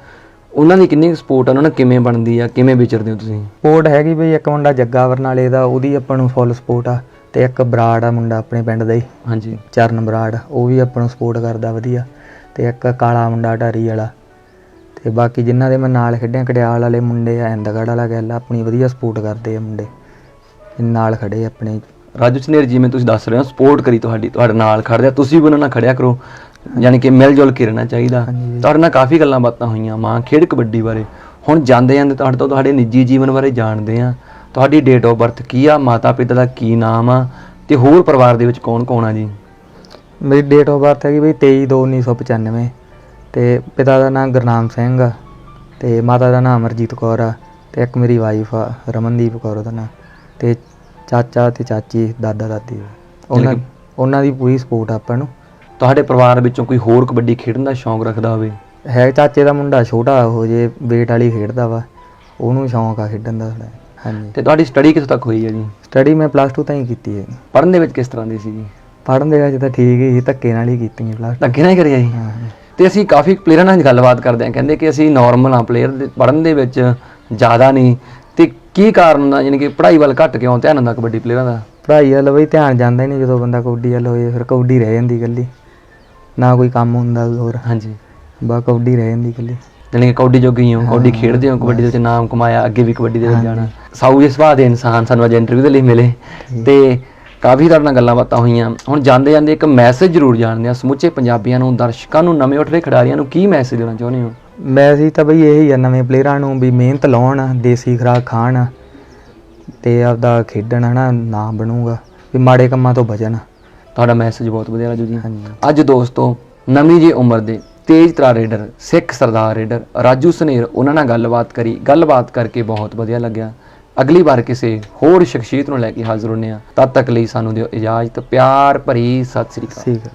Speaker 2: ਉਹਨਾਂ ਦੀ ਕਿੰਨੀ ਸਪੋਰਟ ਆ? ਉਹਨਾਂ ਨਾਲ ਕਿਵੇਂ ਬਣਦੀ ਆ? ਕਿਵੇਂ ਵਿਚਰਦੇ ਹੋ ਤੁਸੀਂ?
Speaker 1: ਸਪੋਰਟ ਹੈਗੀ ਬਈ ਇੱਕ ਮੁੰਡਾ ਜੱਗਾ ਬਰਨਾਲੇ ਦਾ ਉਹਦੀ ਆਪਾਂ ਨੂੰ ਫੁੱਲ ਸਪੋਰਟ ਆ ਤੇ ਇੱਕ ਬਰਾੜ ਆ ਮੁੰਡਾ ਆਪਣੇ ਪਿੰਡ ਦਾ ਹੀ।
Speaker 2: ਹਾਂਜੀ।
Speaker 1: ਚਰਨ ਬਰਾੜ ਉਹ ਵੀ ਆਪਾਂ ਨੂੰ ਸਪੋਰਟ ਕਰਦਾ ਵਧੀਆ। ਤੇ ਇੱਕ ਕਾਲਾ ਮੁੰਡਾ ਢਾਰੀ ਵਾਲਾ। ਤੇ ਬਾਕੀ ਜਿਨ੍ਹਾਂ ਦੇ ਮੈਂ ਨਾਲ ਖੇਡਿਆ ਕੜਿਆਲ ਵਾਲੇ ਮੁੰਡੇ ਆ ਇੰਦਗੜ ਵਾਲਾ ਗੱਲ ਆਪਣੀ ਵਧੀਆ ਸਪੋਰਟ ਕਰਦੇ ਆ ਮੁੰਡੇ। ਨਾਲ ਖੜੇ ਆਪਣੇ।
Speaker 2: ਰਾਜੂ ਸਨੇਰ ਜਿਵੇਂ ਤੁਸੀਂ ਦੱਸ ਰਹੇ ਹੋ ਸਪੋਰਟ ਕਰੀ ਤੁਹਾਡੀ ਤੁਹਾਡੇ ਨਾਲ ਖੜਦੇ ਆ ਤੁਸੀਂ ਵੀ ਉਹਨਾਂ ਨਾਲ ਖੜਿਆ ਕਰੋ। ਯਾਨੀ ਕਿ ਮਿਲ ਜੁਲ ਕੇ ਰਹਿਣਾ ਚਾਹੀਦਾ। ਤੁਹਾਡੇ ਨਾਲ ਕਾਫੀ ਗੱਲਾਂ ਬਾਤਾਂ ਹੋਈਆਂ ਮਾਂ ਖੇਡ ਕਬੱਡੀ ਬਾਰੇ। ਹੁਣ ਜਾਂਦੇ ਜਾਂਦੇ ਤੁਹਾਡੇ ਤੋਂ ਤੁਹਾਡੇ ਨਿੱਜੀ ਜੀਵਨ ਬਾਰੇ ਜਾਣਦੇ ਆ ਤੁਹਾਡੀ ਡੇਟ ਆਫ ਬਰਥ ਕੀ ਆ ਮਾਤਾ ਪਿਤਾ ਦਾ ਕੀ ਨਾਮ ਆ ਤੇ ਹੋਰ ਪਰਿਵਾਰ ਦੇ ਵਿੱਚ ਕੌਣ ਕੌਣ ਆ ਜੀ?
Speaker 1: ਮੇਰੀ ਡੇਟ ਆਫ ਬਰਥ ਹੈਗੀ ਬਈ 23/2/1995 ਤੇ ਪਿਤਾ ਦਾ ਨਾਮ ਗੁਰਨਾਮ ਸਿੰਘ ਆ ਤੇ ਮਾਤਾ ਦਾ ਨਾਮ ਅਮਰਜੀਤ ਕੌਰ ਆ ਤੇ ਇੱਕ ਮੇਰੀ ਵਾਈਫ ਆ ਰਮਨਦੀਪ ਕੌਰ ਉਹਦਾ ਨਾਮ ਤੇ ਚਾਚਾ ਤੇ ਚਾਚੀ ਦਾਦਾ ਦਾਦੀ। ਉਹਨਾਂ ਉਹਨਾਂ ਦੀ ਪੂਰੀ ਸਪੋਰਟ ਆਪਾਂ ਨੂੰ।
Speaker 2: ਤੁਹਾਡੇ ਪਰਿਵਾਰ ਵਿੱਚੋਂ ਕੋਈ ਹੋਰ ਕਬੱਡੀ ਖੇਡਣ ਦਾ ਸ਼ੌਂਕ ਰੱਖਦਾ ਹੋਵੇ?
Speaker 1: ਹੈ ਚਾਚੇ ਦਾ ਮੁੰਡਾ ਛੋਟਾ ਉਹ ਜੇ ਵੇਟ ਵਾਲੀ ਖੇਡਦਾ ਵਾ ਉਹਨੂੰ ਸ਼ੌਂਕ ਆ ਖੇਡਣ ਦਾ ਥੋੜ੍ਹਾ। ਹਾਂਜੀ।
Speaker 2: ਤੇ ਤੁਹਾਡੀ ਸਟੱਡੀ ਕਿੱਥੋਂ ਤੱਕ ਹੋਈ ਹੈ ਜੀ?
Speaker 1: ਸਟੱਡੀ ਮੈਂ ਪਲੱਸ 2 ਤਾਈਂ ਕੀਤੀ ਹੈ।
Speaker 2: ਪੜ੍ਹਨ ਦੇ ਵਿੱਚ ਕਿਸ ਤਰ੍ਹਾਂ ਦੀ ਸੀ ਜੀ
Speaker 1: ਪੜ੍ਹਨ ਦੇ ਵਿੱਚ ਤਾਂ ਠੀਕ ਹੀ ਸੀ ਧੱਕੇ ਨਾਲ ਹੀ ਕੀਤੀ ਹੈ ਪਲੱਸ
Speaker 2: ਧੱਕੇ ਨਾਲ ਹੀ ਕਰਿਆ ਜੀ?
Speaker 1: ਹਾਂ
Speaker 2: ਤੇ ਅਸੀਂ ਕਾਫੀ ਪਲੇਅਰਾਂ ਨਾਲ ਗੱਲਬਾਤ ਕਰਦੇ ਹਾਂ ਕਹਿੰਦੇ ਕਿ ਅਸੀਂ ਨਾਰਮਲ ਆ ਪਲੇਅਰ ਪੜਨ ਦੇ ਵਿੱਚ ਜ਼ਿਆਦਾ ਨਹੀਂ। ਤੇ ਕੀ ਕਾਰਨ ਹੁੰਦਾ ਯਾਨੀ ਕਿ ਪੜ੍ਹਾਈ ਵੱਲ ਘੱਟ ਕਿਉਂ ਧਿਆਨ ਹੁੰਦਾ ਕਬੱਡੀ ਪਲੇਅਰਾਂ ਦਾ?
Speaker 1: ਪੜ੍ਹਾਈ ਵੱਲ ਬਈ ਧਿਆਨ ਜਾਂਦਾ ਹੀ ਨਹੀਂ ਜਦੋਂ ਬੰਦਾ ਕਬੱਡੀ ਵੱਲ ਹੋਏ ਫਿਰ ਕਬੱਡੀ ਰਹਿ ਜਾਂਦੀ ਇਕੱਲੀ। ਨਾ ਕੋਈ ਕੰਮ ਹੁੰਦਾ ਹੋਰ।
Speaker 2: ਹਾਂਜੀ।
Speaker 1: ਬਾ ਕਬੱਡੀ ਰਹਿ ਜਾਂਦੀ ਇਕੱਲੀ।
Speaker 2: ਯਾਨੀ ਕਿ ਕਬੱਡੀ ਜੋਗੀ ਹੋ ਕਬੱਡੀ ਖੇਡਦੇ ਹੋ ਕਬੱਡੀ ਦੇ ਵਿੱਚ ਨਾਮ ਕਮਾਇਆ ਅੱਗੇ ਵੀ ਕਬੱਡੀ ਦੇ ਵਿੱਚ ਜਾਣਾ। ਸਾਊ ਜਿਹੇ ਸੁਭਾਅ ਦੇ ਇਨਸਾਨ ਸਾਨੂੰ ਅੱਜ ਇੰਟਰਵਿਊ ਦੇ ਲਈ ਮਿਲੇ। ਤੇ ਕਾਫੀ ਤੁਹਾਡੇ ਨਾਲ ਗੱਲਾਂ ਬਾਤਾਂ ਹੋਈਆਂ। ਹੁਣ ਜਾਂਦੇ ਜਾਂਦੇ ਇੱਕ ਮੈਸੇਜ ਜ਼ਰੂਰ ਜਾਣਦੇ ਆ। ਸਮੁੱਚੇ ਪੰਜਾਬੀਆਂ ਨੂੰ ਦਰਸ਼ਕਾਂ ਨੂੰ ਨਵੇਂ ਉੱਠ ਰਹੇ ਖਿਡਾਰੀਆਂ ਨੂੰ ਕੀ ਮੈਸੇਜ ਦੇਣਾ ਚਾਹੁੰਦੇ ਹੋ?
Speaker 1: ਮੈਸੇਜ ਤਾਂ ਬਈ ਇਹੀ ਆ ਨਵੇਂ ਪਲੇਅਰਾਂ ਨੂੰ ਵੀ ਮਿਹਨਤ ਲਾਉਣ ਦੇਸੀ ਖੁਰਾਕ ਖਾਣ ਤੇ ਆਪਦਾ ਖੇਡਣ ਹਨਾ ਨਾ ਬਣੂਗਾ ਵੀ ਮਾੜੇ ਕੰਮਾਂ ਤੋਂ ਬਚਣ।
Speaker 2: ਤੁਹਾਡਾ ਮੈਸੇਜ ਬਹੁਤ ਵਧੀਆ ਰਾਜੂ ਜੀ।
Speaker 1: ਹਾਂਜੀ।
Speaker 2: ਅੱਜ ਦੋਸਤੋ ਨਵੀਂ ਜੀ ਉਮਰ ਦੇ ਤੇਜ਼ ਤਰਾ ਰੇਡਰ ਸਿੱਖ ਸਰਦਾਰ ਰੇਡਰ ਰਾਜੂ ਸਨੇਰ ਉਹਨਾਂ ਨਾਲ ਗੱਲਬਾਤ ਕਰੀ ਗੱਲਬਾਤ ਕਰਕੇ ਬਹੁਤ ਵਧੀਆ ਲੱਗਿਆ। ਅਗਲੀ ਵਾਰ ਕਿਸੇ ਹੋਰ ਸ਼ਖਸੀਅਤ ਨੂੰ ਲੈ ਕੇ ਹਾਜ਼ਰ ਹੁੰਨੇ ਆ ਤਦ ਤੱਕ ਲਈ ਸਾਨੂੰ ਦਿਓ ਇਜਾਜ਼ਤ। ਪਿਆਰ ਭਰੀ ਸਤਿ ਸ੍ਰੀ ਅਕਾਲ।
Speaker 1: ਠੀਕ ਹੈ